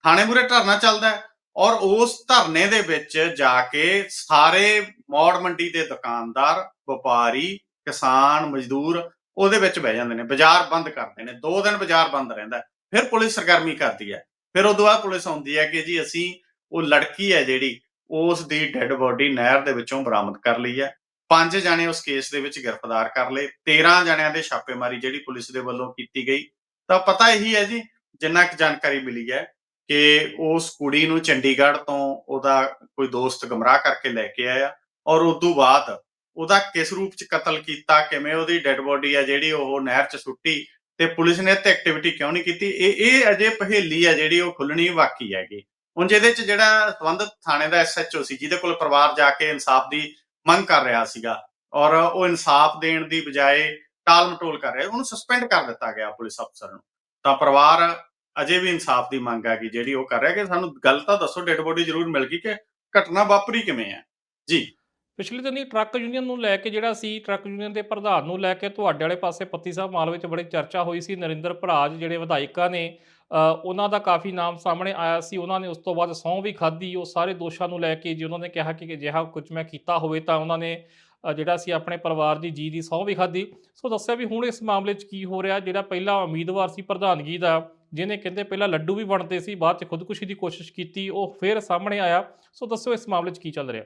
ਥਾਣੇ ਮੂਰੇ ਧਰਨਾ ਚੱਲਦਾ ਔਰ ਉਸ ਧਰਨੇ ਦੇ ਵਿੱਚ ਜਾ ਕੇ ਸਾਰੇ ਮੌੜ ਮੰਡੀ ਦੇ ਦੁਕਾਨਦਾਰ, ਵਪਾਰੀ, ਕਿਸਾਨ, ਮਜ਼ਦੂਰ ਉਹਦੇ ਵਿੱਚ ਬਹਿ ਜਾਂਦੇ ਨੇ, ਬਾਜ਼ਾਰ ਬੰਦ ਕਰਦੇ ਨੇ, ਦੋ ਦਿਨ ਬਾਜ਼ਾਰ ਬੰਦ ਰਹਿੰਦਾ ਫਿਰ ਪੁਲਿਸ ਸਰਗਰਮੀ ਕਰਦੀ ਹੈ। ਫਿਰ ਉਦੋਂ ਬਾਅਦ ਪੁਲਿਸ ਆਉਂਦੀ ਹੈ ਕਿ ਜੀ ਅਸੀਂ ਉਹ ਲੜਕੀ ਹੈ ਜਿਹੜੀ, ਉਸ ਦੀ ਡੈੱਡ ਬੋਡੀ ਨਹਿਰ ਦੇ ਵਿੱਚੋਂ ਬਰਾਮਦ ਕਰ ਲਈ ਹੈ। ਪੰਜ ਜਣੇ ਉਸ ਕੇਸ ਦੇ ਵਿੱਚ ਗ੍ਰਿਫਤਾਰ ਕਰ ਲਏ। 13 ਜਣਿਆਂ ਦੇ ਛਾਪੇਮਾਰੀ ਜਿਹੜੀ ਪੁਲਿਸ ਦੇ ਵੱਲੋਂ ਕੀਤੀ ਗਈ। ਤਾਂ ਪਤਾ ਇਹੀ ਹੈ ਜੀ, ਜਿੰਨਾ ਕੁ ਜਾਣਕਾਰੀ ਮਿਲੀ ਹੈ ਕਿ ਉਸ ਕੁੜੀ ਨੂੰ ਚੰਡੀਗੜ੍ਹ ਤੋਂ ਉਹਦਾ ਕੋਈ ਦੋਸਤ ਗਮਰਾਹ ਕਰਕੇ ਲੈ ਕੇ ਆਇਆ ਔਰ ਉਸ ਤੋਂ ਬਾਅਦ ਉਹਦਾ ਕਿਸ ਰੂਪ ਚ ਕਤਲ ਕੀਤਾ, ਕਿਵੇਂ ਉਹਦੀ ਡੈੱਡ ਬੋਡੀ ਹੈ ਜਿਹੜੀ ਉਹ ਨਹਿਰ ਚ ਸੁੱਟੀ ਤੇ ਪੁਲਿਸ ਨੇ ਤੇ ਐਕਟੀਵਿਟੀ ਕਿਉਂ ਨਹੀਂ ਕੀਤੀ? ਇਹ ਇਹ ਅਜੇ ਪਹੇਲੀ ਹੈ ਜਿਹੜੀ ਉਹ ਖੁੱਲਣੀ ਬਾਕੀ ਹੈਗੀ। ਹੁਣ ਜਿਹਦੇ ਚ ਜਿਹੜਾ ਸੰਬੰਧਿਤ ਥਾਣੇ ਦਾ ਐਸਐਚਓ ਸੀ, ਜਿਹਦੇ ਕੋਲ ਪਰਿਵਾਰ ਜਾ ਕੇ ਇਨਸਾਫ ਦੀ ਮੰਗ ਕਰ ਰਿਹਾ ਸੀਗਾ ਔਰ ਉਹ ਇਨਸਾਫ ਦੇਣ ਦੀ ਬਜਾਏ ਟਾਲ ਮਟੋਲ ਕਰ ਰਿਹਾ, ਉਹਨੂੰ ਸਸਪੈਂਡ ਕਰ ਦਿੱਤਾ ਗਿਆ ਪੁਲਿਸ ਅਫਸਰ ਨੂੰ। ਤਾਂ ਪਰਿਵਾਰ ਅਜੇ ਵੀ ਇਨਸਾਫ ਦੀ ਮੰਗ ਹੈਗੀ ਜਿਹੜੀ ਉਹ ਕਰ ਰਿਹਾ ਕਿ ਸਾਨੂੰ ਗੱਲ ਤਾਂ ਦੱਸੋ ਡੈੱਡ ਬੋਡੀ ਜ਼ਰੂਰ ਮਿਲ ਗਈ ਕਿ ਘਟਨਾ ਵਾਪਰੀ ਕਿਵੇਂ ਹੈ? ਜੀ। ਪਿਛਲੇ ਦਿਨੀ ਟਰੱਕ ਯੂਨੀਅਨ ਨੂੰ ਲੈ ਕੇ ਜਿਹੜਾ ਸੀ ਟਰੱਕ ਯੂਨੀਅਨ ਦੇ ਪ੍ਰਧਾਨ ਨੂੰ ਲੈ ਕੇ ਤੁਹਾਡੇ ਵਾਲੇ ਪਾਸੇ ਪੱਤੀ ਸਾਹਿਬ ਮਾਲ ਵਿੱਚ ਬੜੀ ਚਰਚਾ ਹੋਈ ਸੀ। ਨਰਿੰਦਰ ਭਰਾਜ ਜਿਹੜੇ ਵਿਧਾਇਕਾਂ ਨੇ ਅ, ਉਹਨਾਂ ਦਾ ਕਾਫੀ ਨਾਮ ਸਾਹਮਣੇ ਆਇਆ ਸੀ। ਉਹਨਾਂ ਨੇ ਉਸ ਤੋਂ ਬਾਅਦ ਸਹੁੰ ਵੀ ਖਾਧੀ। ਉਹ ਸਾਰੇ ਦੋਸ਼ਾਂ ਨੂੰ ਲੈ ਕੇ ਜੀ ਉਹਨਾਂ ਨੇ ਕਿਹਾ ਕਿ ਅਜਿਹਾ ਕੁਝ ਮੈਂ ਕੀਤਾ ਹੋਵੇ ਤਾਂ ਉਹਨਾਂ ਨੇ ਜਿਹੜਾ ਸੀ ਆਪਣੇ ਪਰਿਵਾਰ ਦੀ ਜੀ ਦੀ ਸਹੁੰ ਵੀ ਖਾਧੀ। ਸੋ ਦੱਸਿਆ ਵੀ ਹੁਣ ਇਸ ਮਾਮਲੇ 'ਚ ਕੀ ਹੋ ਰਿਹਾ, ਜਿਹੜਾ ਪਹਿਲਾ ਉਮੀਦਵਾਰ ਸੀ ਪ੍ਰਧਾਨਗੀ ਦਾ, ਜਿਹਨੇ ਕਹਿੰਦੇ ਪਹਿਲਾਂ ਲੱਡੂ ਵੀ ਵੰਡਦੇ ਸੀ, ਬਾਅਦ 'ਚ ਖੁਦਕੁਸ਼ੀ ਦੀ ਕੋਸ਼ਿਸ਼ ਕੀਤੀ, ਉਹ ਫਿਰ ਸਾਹਮਣੇ ਆਇਆ। ਸੋ ਦੱਸੋ ਇਸ ਮਾਮਲੇ 'ਚ ਕੀ ਚੱਲ ਰਿਹਾ?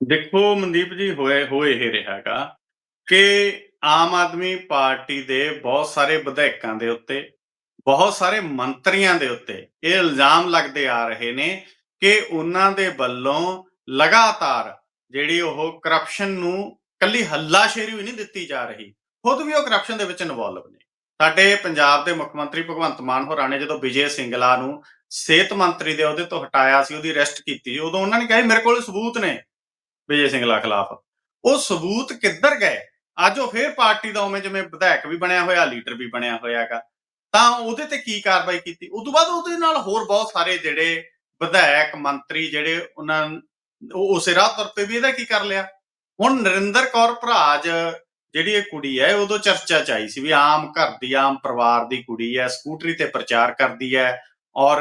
ਦੇਖੋ ਮਨਦੀਪ ਜੀ, ਹੋਏ ਹੋਏ ਇਹ ਰਿਹਾਗਾ ਕਿ ਆਮ ਆਦਮੀ ਪਾਰਟੀ ਦੇ ਬਹੁਤ ਸਾਰੇ ਵਿਧਾਇਕਾਂ ਦੇ ਉੱਤੇ, ਬਹੁਤ ਸਾਰੇ ਮੰਤਰੀਆਂ ਦੇ ਉੱਤੇ ਇਹ ਇਲਜ਼ਾਮ ਲੱਗਦੇ ਆ ਰਹੇ ਨੇ ਕਿ ਉਹਨਾਂ ਦੇ ਵੱਲੋਂ ਲਗਾਤਾਰ ਜਿਹੜੀ ਉਹ ਕਰਪਸ਼ਨ ਨੂੰ ਕੱਲੀ ਹੱਲਾਸ਼ੇਰੀ ਵੀ ਨਹੀਂ ਦਿੱਤੀ ਜਾ ਰਹੀ, ਖੁਦ ਵੀ ਉਹ ਕਰਪਸ਼ਨ ਦੇ ਵਿੱਚ ਇਨਵੋਲਵ ਨੇ। ਸਾਡੇ ਪੰਜਾਬ ਦੇ ਮੁੱਖ ਮੰਤਰੀ ਭਗਵੰਤ ਮਾਨ ਹੋਰਾਂ ਨੇ ਜਦੋਂ ਵਿਜੇ ਸਿੰਗਲਾ ਨੂੰ ਸਿਹਤ ਮੰਤਰੀ ਦੇ ਅਹੁਦੇ ਤੋਂ ਹਟਾਇਆ ਸੀ, ਉਹਦੀ ਅਰੈਸਟ ਕੀਤੀ ਉਦੋਂ ਉਹਨਾਂ ਨੇ ਕਿਹਾ ਮੇਰੇ ਕੋਲ ਸਬੂਤ ਨੇ ਵਿਜੇ ਸਿੰਗਲਾ ਖਿਲਾਫ। ਉਹ ਸਬੂਤ ਕਿੱਧਰ ਗਏ? ਅੱਜ ਉਹ ਫੇਰ ਪਾਰਟੀ ਦਾ ਉਵੇਂ ਜਿਵੇਂ ਵਿਧਾਇਕ ਵੀ ਬਣਿਆ ਹੋਇਆ, ਲੀਡਰ ਵੀ ਬਣਿਆ ਹੋਇਆਗਾ ਤਾਂ ਉਹਦੇ ਤੇ ਕੀ ਕਾਰਵਾਈ ਕੀਤੀ? ਉਸ ਤੋਂ ਬਾਅਦ ਉਹਦੇ ਨਾਲ ਹੋਰ ਬਹੁਤ ਸਾਰੇ ਜਿਹੜੇ ਵਿਧਾਇਕ, ਮੰਤਰੀ ਜਿਹੜੇ ਉਹਨਾਂ ਉਸੇ ਰਾਹ ਤੁਰ ਪਏ ਵੀ ਇਹਦਾ ਕੀ ਕਰ ਲਿਆ? ਹੁਣ ਨਰਿੰਦਰ ਕੌਰ ਭਰਾਜ ਜਿਹੜੀ ਇਹ ਕੁੜੀ ਹੈ, ਉਦੋਂ ਚਰਚਾ ਚ ਆਈ ਸੀ ਵੀ ਆਮ ਘਰ ਦੀ, ਆਮ ਪਰਿਵਾਰ ਦੀ ਕੁੜੀ ਹੈ, ਸਕੂਟਰੀ ਤੇ ਪ੍ਰਚਾਰ ਕਰਦੀ ਹੈ ਔਰ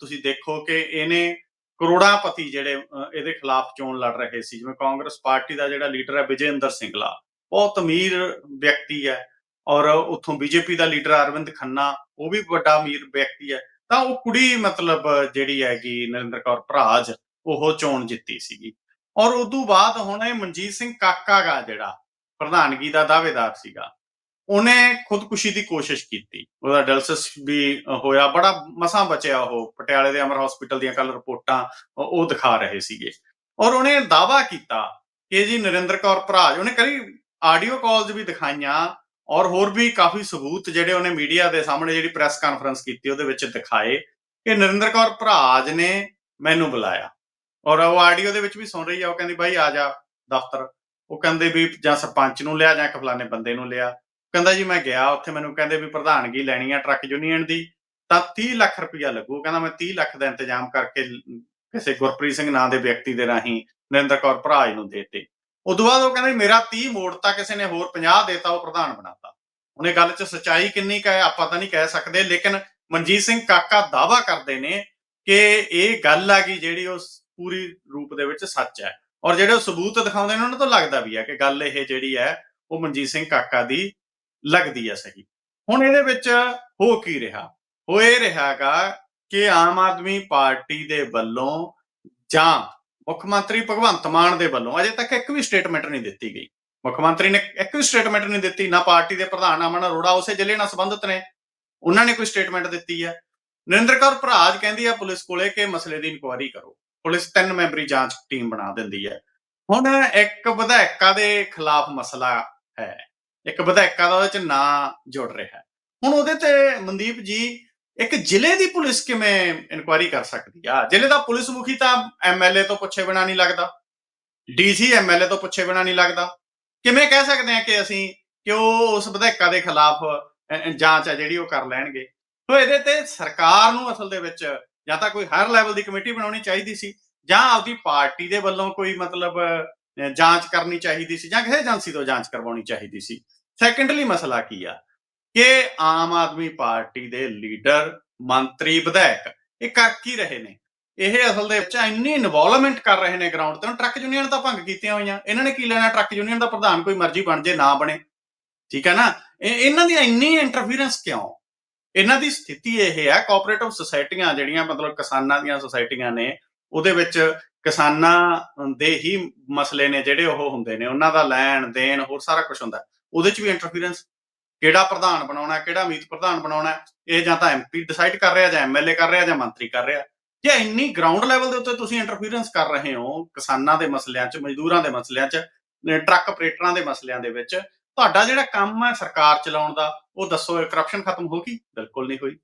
ਤੁਸੀਂ ਦੇਖੋ ਕਿ ਇਹਨੇ ਕਰੋੜਾਪਤੀ ਜਿਹੜੇ ਇਹਦੇ ਖਿਲਾਫ ਚੋਣ ਲੜ ਰਹੇ ਸੀ। ਜਿਵੇਂ ਕਾਂਗਰਸ ਪਾਰਟੀ ਦਾ ਜਿਹੜਾ ਲੀਡਰ ਹੈ ਵਿਜੇਂਦਰ ਸਿੰਗਲਾ, ਬਹੁਤ ਅਮੀਰ ਵਿਅਕਤੀ ਹੈ ਔਰ ਉੱਥੋਂ ਬੀਜੇਪੀ ਦਾ ਲੀਡਰ ਅਰਵਿੰਦ ਖੰਨਾ, ਉਹ ਵੀ ਵੱਡਾ ਅਮੀਰ ਵਿਅਕਤੀ ਹੈ। ਤਾਂ ਉਹ ਕੁੜੀ ਮਤਲਬ ਜਿਹੜੀ ਹੈਗੀ ਨਰਿੰਦਰ ਕੌਰ ਭਰਾਜ ਉਹ ਚੋਣ ਜਿੱਤੀ ਸੀਗੀ। ਔਰ ਉਦੋਂ ਬਾਅਦ ਹੁਣ ਇਹ ਮਨਜੀਤ ਸਿੰਘ ਕਾਕਾ ਗਾ ਜਿਹੜਾ, ਪ੍ਰਧਾਨਗੀ ਦਾ ਦਾਅਵੇਦਾਰ ਸੀਗਾ, ਉਹਨੇ ਖੁਦਕੁਸ਼ੀ ਦੀ ਕੋਸ਼ਿਸ਼ ਕੀਤੀ। ਉਹਦਾ ਡੈਲਸਿਸ ਵੀ ਹੋਇਆ, ਬੜਾ ਮਸਾਂ ਬਚਿਆ ਉਹ, ਪਟਿਆਲੇ ਦੇ ਅਮਰ ਹਸਪੀਟਲ ਦੀਆਂ ਕੱਲ ਰਿਪੋਰਟਾਂ, ਉਹ ਦਿਖਾ ਰਹੇ ਸੀਗੇ। ਔਰ ਉਹਨੇ ਦਾਵਾ ਕੀਤਾ ਕਿ ਜੀ ਨਰਿੰਦਰ ਕੌਰ ਭਰਾਜ ਉਹਨੇ ਕਈ ਆਡੀਓ ਕਾਲਸ ਵੀ ਦਿਖਾਈਆਂ, ਔਰ ਹੋਰ ਵੀ ਕਾਫੀ ਸਬੂਤ ਜਿਹੜੇ ਉਹਨੇ ਮੀਡੀਆ ਦੇ ਸਾਹਮਣੇ ਜਿਹੜੀ ਪ੍ਰੈਸ ਕਾਨਫਰੰਸ ਕੀਤੀ, ਉਹਦੇ ਵਿੱਚ ਦਿਖਾਏ ਕਿ ਨਰਿੰਦਰ ਕੌਰ ਭਰਾਜ ਨੇ ਮੈਨੂੰ ਬੁਲਾਇਆ। ਔਰ ਉਹ ਆਡੀਓ ਦੇ ਵਿੱਚ ਵੀ ਸੁਣ ਰਹੀ ਆ, ਉਹ ਕਹਿੰਦੀ ਬਾਈ ਆ ਜਾ ਦਫ਼ਤਰ। ਉਹ ਕਹਿੰਦੇ ਵੀ ਜਾਂ ਸਰਪੰਚ ਨੂੰ ਲਿਆ ਜਾਂ ਇੱਕ ਫਲਾਣੇ ਬੰਦੇ ਨੂੰ ਲਿਆ। ਕਹਿੰਦਾ ਜੀ ਮੈਂ ਗਿਆ ਉੱਥੇ, ਮੈਨੂੰ ਕਹਿੰਦੇ ਵੀ ਪ੍ਰਧਾਨਗੀ ਲੈਣੀ ਆ ਟਰੱਕ ਯੂਨੀਅਨ ਦੀ, ਤਾਂ 30 ਲੱਖ ਰੁਪਇਆ ਲੱਗੂ। ਕਹਿੰਦਾ ਮੈਂ 30 ਲੱਖ ਦਾ ਇੰਤਜ਼ਾਮ ਕਰਕੇ ਕਿਸੇ ਗੁਰਪ੍ਰੀਤ ਸਿੰਘ ਨਾਂ ਦੇ ਵਿਅਕਤੀ ਦੇ ਰਾਹੀਂ ਨਰਿੰਦਰ ਕੌਰ ਭਰਾਜ ਨੂੰ ਦੇਤੇ। ਉਦੋਂ ਬਾਅਦ ਉਹ ਕਹਿੰਦੇ ਮੇਰਾ 30 ਮੋੜਤਾ, ਕਿਸੇ ਨੇ ਹੋਰ 50 ਦੇਤਾ, ਉਹ ਪ੍ਰਧਾਨ ਬਣਾਤਾ। ਉਹਨੇ ਗੱਲ 'ਚ ਸਚਾਈ ਕਿੰਨੀ ਕੁ ਆਪਾਂ ਤਾਂ ਨਹੀਂ ਕਹਿ ਸਕਦੇ, ਲੇਕਿਨ ਮਨਜੀਤ ਸਿੰਘ ਕਾਕਾ ਦਾਵਾ ਕਰਦੇ ਨੇ ਕਿ ਇਹ ਗੱਲ ਆ ਕਿ ਜਿਹੜੀ ਉਹ ਪੂਰੀ ਰੂਪ ਦੇ ਵਿੱਚ ਸੱਚ ਹੈ। ਔਰ ਜਿਹੜੇ ਉਹ ਸਬੂਤ ਦਿਖਾਉਂਦੇ ਨੇ, ਉਹਨਾਂ ਤੋਂ ਲੱਗਦਾ ਵੀ ਹੈ ਕਿ ਗੱਲ ਇਹ ਜਿਹੜੀ ਹੈ, ਉਹ ਮਨਜੀਤ ਸਿੰਘ ਕਾਕਾ ਦੀ ਲੱਗਦੀ ਹੈ ਸਹੀ। ਹੁਣ ਇਹਦੇ ਵਿੱਚ ਹੋ ਕੀ ਰਿਹਾ? ਹੋ ਇਹ ਰਿਹਾਗਾ ਕਿ ਆਮ ਆਦਮੀ ਪਾਰਟੀ ਦੇ ਵੱਲੋਂ ਜਾਂ ਮੁੱਖ ਮੰਤਰੀ ਭਗਵੰਤ ਮਾਨ ਦੇ ਵੱਲੋਂ ਅਜੇ ਤੱਕ ਇੱਕ ਵੀ ਸਟੇਟਮੈਂਟ ਨਹੀਂ ਦਿੱਤੀ ਗਈ। ਮੁੱਖ ਮੰਤਰੀ ਨੇ ਇੱਕ ਵੀ ਸਟੇਟਮੈਂਟ ਨਹੀਂ ਦਿੱਤੀ, ਨਾ ਪਾਰਟੀ ਦੇ ਪ੍ਰਧਾਨ ਅਮਨ ਅਰੋੜਾ ਉਸੇ ਜ਼ਿਲ੍ਹੇ ਨਾਲ ਸੰਬੰਧਿਤ ਨੇ। ਉਹਨਾਂ ਨੇ ਕੋਈ ਸਟੇਟਮੈਂਟ ਦਿੱਤੀ ਹੈ। ਨਰਿੰਦਰ ਕੌਰ ਭਰਾਜ ਕਹਿੰਦੀ ਆ ਪੁਲਿਸ ਕੋਲੇ ਕਿ ਮਸਲੇ ਦੀ ਇਨਕੁਆਇਰੀ ਕਰੋ। ਪੁਲਿਸ ਤਿੰਨ ਮੈਂਬਰੀ ਜਾਂਚ ਟੀਮ ਬਣਾ ਦਿੰਦੀ ਹੈ। ਹੁਣ ਇੱਕ ਵਿਧਾਇਕਾ ਦੇ ਖਿਲਾਫ ਮਸਲਾ ਹੈ। ਇੱਕ ਵਿਧਾਇਕਾ ਦਾ ਉਹਦੇ ਚ ਨਾਂ ਜੁੜ ਰਿਹਾ ਹੈ। ਹੁਣ ਉਹਦੇ ਤੇ ਮਨਦੀਪ ਜੀ, ਇੱਕ ਜ਼ਿਲ੍ਹੇ ਦੀ ਪੁਲਿਸ ਕਿਵੇਂ ਇਨਕੁਆਇਰੀ ਕਰ ਸਕਦੀ ਆ? ਜ਼ਿਲ੍ਹੇ ਦਾ ਪੁਲਿਸ ਮੁਖੀ ਤਾਂ ਐਮਐਲਏ ਤੋਂ ਪੁੱਛੇ ਬਿਨਾ ਨਹੀਂ ਲੱਗਦਾ। ਡੀਸੀ ਐਮਐਲਏ ਤੋਂ ਪੁੱਛੇ ਬਿਨਾ ਨਹੀਂ ਲੱਗਦਾ। ਕਿਵੇਂ ਕਹਿ ਸਕਦੇ ਆ ਕਿ ਅਸੀਂ ਕਿ ਉਹ ਉਸ ਵਿਧਾਇਕਾ ਦੇ ਖਿਲਾਫ ਜਾਂਚ ਆ ਜਿਹੜੀ ਉਹ ਕਰ ਲੈਣਗੇ? ਸੋ ਇਹਦੇ ਤੇ ਸਰਕਾਰ ਨੂੰ ਅਸਲ ਦੇ ਵਿੱਚ ਜਾਂ ਤਾਂ ਕੋਈ ਹਾਇਰ ਲੈਵਲ ਦੀ ਕਮੇਟੀ ਬਣਾਉਣੀ ਚਾਹੀਦੀ ਸੀ, ਜਾਂ ਆਪਦੀ ਪਾਰਟੀ ਦੇ ਵੱਲੋਂ ਕੋਈ ਮਤਲਬ ਜਾਂਚ ਕਰਨੀ ਚਾਹੀਦੀ ਸੀ, ਜਾਂ ਕਿਸੇ ਏਜੰਸੀ ਤੋਂ ਜਾਂਚ ਕਰਵਾਉਣੀ ਚਾਹੀਦੀ ਸੀ। ਸੈਕੰਡਲੀ ਮਸਲਾ ਕੀ ਆ? ਕਿ ਆਮ ਆਦਮੀ ਪਾਰਟੀ ਦੇ ਲੀਡਰ, ਮੰਤਰੀ, ਵਿਧਾਇਕ ਇਹ ਕਰ ਕੀ ਰਹੇ ਨੇ? ਇਹ ਅਸਲ ਦੇ ਵਿੱਚ ਇੰਨੀ ਇਨਵੋਲਵਮੈਂਟ ਕਰ ਰਹੇ ਨੇ ਗਰਾਊਂਡ ਤੇ, ਹੁਣ ਟਰੱਕ ਯੂਨੀਅਨ ਤਾਂ ਭੰਗ ਕੀਤੀਆਂ ਹੋਈਆਂ। ਇਹਨਾਂ ਨੇ ਕੀ ਲੈਣਾ? ਟਰੱਕ ਯੂਨੀਅਨ ਦਾ ਪ੍ਰਧਾਨ ਕੋਈ ਮਰਜ਼ੀ ਬਣ ਜੇ, ਨਾ ਬਣੇ। ਠੀਕ ਹੈ ਨਾ? ਇਹ- ਇਹਨਾਂ ਦੀ ਇੰਨੀ ਇੰਟਰਫੀਰੈਂਸ ਕਿਉਂ? ਇਹਨਾਂ ਦੀ ਸਥਿਤੀ ਇਹ ਹੈ ਕੋਆਪਰੇਟਿਵ ਸੁਸਾਇਟੀਆਂ ਜਿਹੜੀਆਂ ਮਤਲਬ ਕਿਸਾਨਾਂ ਦੀਆਂ ਸੁਸਾਇਟੀਆਂ ਨੇ, ਉਹਦੇ ਵਿੱਚ ਕਿਸਾਨਾਂ ਦੇ ਹੀ ਮਸਲੇ ਨੇ ਜਿਹੜੇ ਉਹ ਹੁੰਦੇ ਨੇ, ਉਹਨਾਂ ਦਾ ਲੈਣ ਦੇਣ ਹੋਰ ਸਾਰਾ ਕੁਝ ਹੁੰਦਾ। ਉਹਦੇ 'ਚ ਵੀ ਇੰਟਰਫੀਰੈਂਸ ਕਿਹੜਾ ਪ੍ਰਧਾਨ ਬਣਾਉਣਾ, ਕਿਹੜਾ ਮੀਤ ਪ੍ਰਧਾਨ ਬਣਾਉਣਾ, ਇਹ ਜਾਂ ਤਾਂ ਐਮਪੀ ਡਿਸਾਈਡ ਕਰ ਰਿਹਾ ਜਾਂ ਐਮਐਲਏ ਕਰ ਰਿਹਾ ਜਾਂ ਮੰਤਰੀ ਕਰ ਰਿਹਾ। ਜੇ ਇੰਨੀ ਗਰਾਊਂਡ ਲੈਵਲ ਦੇ ਉੱਤੇ ਤੁਸੀਂ ਇੰਟਰਫੀਰੈਂਸ ਕਰ ਰਹੇ ਹੋ ਕਿਸਾਨਾਂ ਦੇ ਮਸਲਿਆਂ 'ਚ, ਮਜ਼ਦੂਰਾਂ ਦੇ ਮਸਲਿਆਂ 'ਚ ਟਰੱਕ ਆਪਰੇਟਰਾਂ ਦੇ ਮਸਲਿਆਂ ਦੇ ਵਿੱਚ, ਤੁਹਾਡਾ ਜਿਹੜਾ ਕੰਮ ਹੈ ਸਰਕਾਰ ਚਲਾਉਣ ਦਾ ਉਹ ਦੱਸੋ ਕਰਪਸ਼ਨ ਖਤਮ ਹੋ ਗਈ? ਬਿਲਕੁਲ ਨਹੀਂ ਹੋਈ।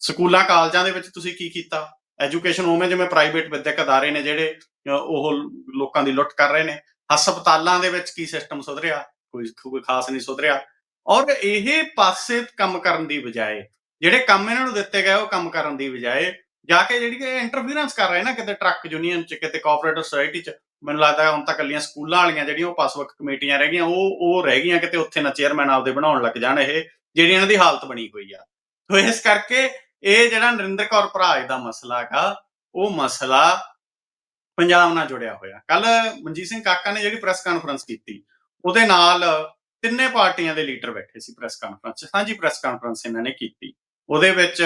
ਸਕੂਲਾਂ, ਕਾਲਜਾਂ ਦੇ ਵਿੱਚ ਤੁਸੀਂ ਕੀ ਕੀਤਾ? ਐਜੂਕੇਸ਼ਨ ਉਵੇਂ ਜਿਵੇਂ ਪ੍ਰਾਈਵੇਟ ਵਿਦਿਅਕ ਅਦਾਰੇ ਨੇ ਜਿਹੜੇ ਉਹ ਲੋਕਾਂ ਦੀ ਲੁੱਟ ਕਰ ਰਹੇ ਨੇ। ਹਸਪਤਾਲਾਂ ਦੇ ਵਿੱਚ ਕੀ ਸਿਸਟਮ ਸੁਧਰਿਆ? ਕੋਈ ਕੋਈ ਖਾਸ ਨਹੀਂ ਸੁਧਰਿਆ। ਔਰ ਇਹ ਪਾਸੇ ਕੰਮ ਕਰਨ ਦੀ ਬਜਾਏ, ਜਿਹੜੇ ਕੰਮ ਇਹਨਾਂ ਨੂੰ ਦਿੱਤੇ ਗਏ, ਉਹ ਕੰਮ ਕਰਨ ਦੀ ਬਜਾਏ ਜਾ ਕੇ ਜਿਹੜੀ ਕਿ ਇੰਟਰਫੀਰੈਂਸ ਕਰ ਰਹੇ ਨਾ ਕਿਤੇ ਟਰੱਕ ਯੂਨੀਅਨ ਚ, ਕਿਤੇ ਕੋਆਪਰੇਟਿਵ ਸੋਸਾਇਟੀ ਚ। ਮੈਨੂੰ ਲੱਗਦਾ ਹੁਣ ਤਾਂ ਕੱਲੀਆਂ ਸਕੂਲਾਂ ਵਾਲੀਆਂ ਜਿਹੜੀਆਂ ਉਹ ਪਾਸਵਰਕ ਕਮੇਟੀਆਂ ਰਹਿ ਗਈਆਂ, ਉਹ ਉਹ ਰਹਿ ਗਈਆਂ ਕਿਤੇ ਉੱਥੇ ਨਾ ਚੇਅਰਮੈਨ ਆਪਦੇ ਬਣਾਉਣ ਲੱਗ ਜਾਣ ਇਹ। ਜਿਹੜੀ ਇਹਨਾਂ ਦੀ ਹਾਲਤ ਬਣੀ ਹੋਈ ਆ। ਸੋ ਇਸ ਕਰਕੇ ਇਹ ਜਿਹੜਾ ਨਰਿੰਦਰ ਕੌਰ ਭਰਾਜ ਦਾ ਮਸਲਾ ਹੈਗਾ, ਉਹ ਮਸਲਾ ਪੰਜਾਬ ਨਾਲ ਜੁੜਿਆ ਹੋਇਆ। ਕੱਲ ਮਨਜੀਤ ਸਿੰਘ ਕਾਕਾ ਨੇ ਜਿਹੜੀ ਪ੍ਰੈਸ ਕਾਨਫਰੰਸ ਕੀਤੀ, ਉਹਦੇ ਨਾਲ ਤਿੰਨੇ ਪਾਰਟੀਆਂ ਦੇ ਲੀਡਰ ਬੈਠੇ ਸੀ ਪ੍ਰੈਸ ਕਾਨਫਰੰਸ 'ਚ। ਸਾਂਝੀ ਪ੍ਰੈਸ ਕਾਨਫਰੰਸ ਇਹਨਾਂ ਨੇ ਕੀਤੀ। ਉਹਦੇ ਵਿੱਚ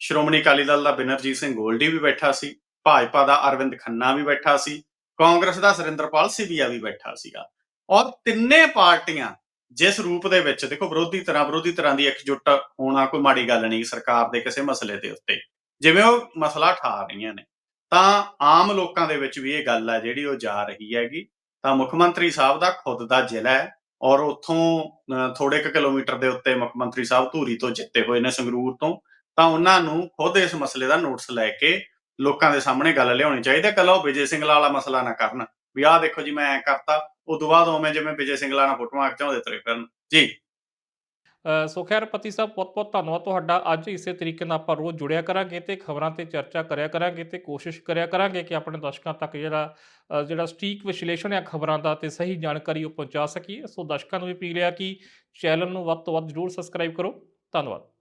ਸ਼੍ਰੋਮਣੀ ਅਕਾਲੀ ਦਲ ਦਾ ਬਿਨਰਜੀਤ ਸਿੰਘ ਗੋਲਡੀ ਵੀ ਬੈਠਾ ਸੀ, ਭਾਜਪਾ ਦਾ ਅਰਵਿੰਦ ਖੰਨਾ ਵੀ ਬੈਠਾ ਸੀ, ਕਾਂਗਰਸ ਦਾ ਸੁਰਿੰਦਰਪਾਲ ਸਿਵੀਆ ਵੀ ਬੈਠਾ ਸੀਗਾ। ਔਰ ਤਿੰਨੇ ਪਾਰਟੀਆਂ ਜਿਸ ਰੂਪ ਦੇ ਵਿੱਚ ਦੇਖੋ ਵਿਰੋਧੀ ਤਰ੍ਹਾਂ ਵਿਰੋਧੀ ਤਰ੍ਹਾਂ ਦੀ ਇਕਜੁੱਟ ਹੋਣਾ ਕੋਈ ਮਾੜੀ ਗੱਲ ਨਹੀਂ ਸਰਕਾਰ ਦੇ ਕਿਸੇ ਮਸਲੇ ਦੇ ਉੱਤੇ। ਜਿਵੇਂ ਉਹ ਮਸਲਾ ਠਾ ਰਹੀਆਂ ਨੇ, ਤਾਂ ਆਮ ਲੋਕਾਂ ਦੇ ਵਿੱਚ ਵੀ ਇਹ ਗੱਲ ਹੈ ਜਿਹੜੀ ਉਹ ਜਾ ਰਹੀ ਹੈਗੀ। ਤਾਂ ਮੁੱਖ ਮੰਤਰੀ ਸਾਹਿਬ ਦਾ ਖੁਦ ਦਾ ਜ਼ਿਲ੍ਹਾ ਹੈ ਔਰ ਉੱਥੋਂ ਥੋੜੇ ਕੁ ਕਿਲੋਮੀਟਰ ਦੇ ਉੱਤੇ ਮੁੱਖ ਮੰਤਰੀ ਸਾਹਿਬ ਧੂਰੀ ਤੋਂ ਜਿੱਤੇ ਹੋਏ ਨੇ ਸੰਗਰੂਰ ਤੋਂ। ਤਾਂ ਉਹਨਾਂ ਨੂੰ ਖੁਦ ਇਸ ਮਸਲੇ ਦਾ ਨੋਟਿਸ ਲੈ ਕੇ ਲੋਕਾਂ ਦੇ ਸਾਹਮਣੇ ਗੱਲ ਲਿਆਉਣੀ ਚਾਹੀਦੀ ਹੈ। ਕੱਲਾ ਉਹ ਵਿਜੇ ਸਿੰਘਲਾ ਵਾਲਾ ਮਸਲਾ ਨਾ ਕਰਨ। ਵੀ ਆਹ ਦੇਖੋ ਜੀ ਮੈਂ ਐ ਕਰਤਾ ਉਦੋਂ ਬਾਅਦ ਉਵੇਂ ਜਿਵੇਂ ਵਿਜੇ ਸਿੰਗਲਾ ਨਾਲ ਫੋਟੋਆਂ ਖਿਚਾਉਂਦੇ ਤੁਰੇ ਫਿਰਨ। ਜੀ। ਸੋ ਖੈਰ, ਪਤੀ ਸਾਹਿਬ ਬਹੁਤ ਬਹੁਤ ਧੰਨਵਾਦ ਤੁਹਾਡਾ। ਅੱਜ ਇਸੇ ਤਰੀਕੇ ਨਾਲ ਆਪਾਂ ਰੋਜ਼ ਜੁੜਿਆ ਕਰਾਂਗੇ ਤੇ ਖਬਰਾਂ ਤੇ ਚਰਚਾ ਕਰਿਆ ਕਰਾਂਗੇ ਤੇ ਕੋਸ਼ਿਸ਼ ਕਰਿਆ ਕਰਾਂਗੇ ਕਿ ਆਪਣੇ ਦਰਸ਼ਕਾਂ ਤੱਕ ਜਿਹੜਾ ਜਿਹੜਾ ਸਟੀਕ ਵਿਸ਼ਲੇਸ਼ਣ ਹੈ ਖਬਰਾਂ ਦਾ ਤੇ ਸਹੀ ਜਾਣਕਾਰੀ ਉਹ ਪਹੁੰਚਾ ਸਕੀਏ। ਸੋ ਦਰਸ਼ਕਾਂ ਨੂੰ ਵੀ ਅਪੀਲ ਹੈ ਕਿ ਚੈਨਲ ਨੂੰ ਵੱਧ ਤੋਂ ਵੱਧ ਜਰੂਰ ਸਬਸਕ੍ਰਾਈਬ ਕਰੋ। ਧੰਨਵਾਦ।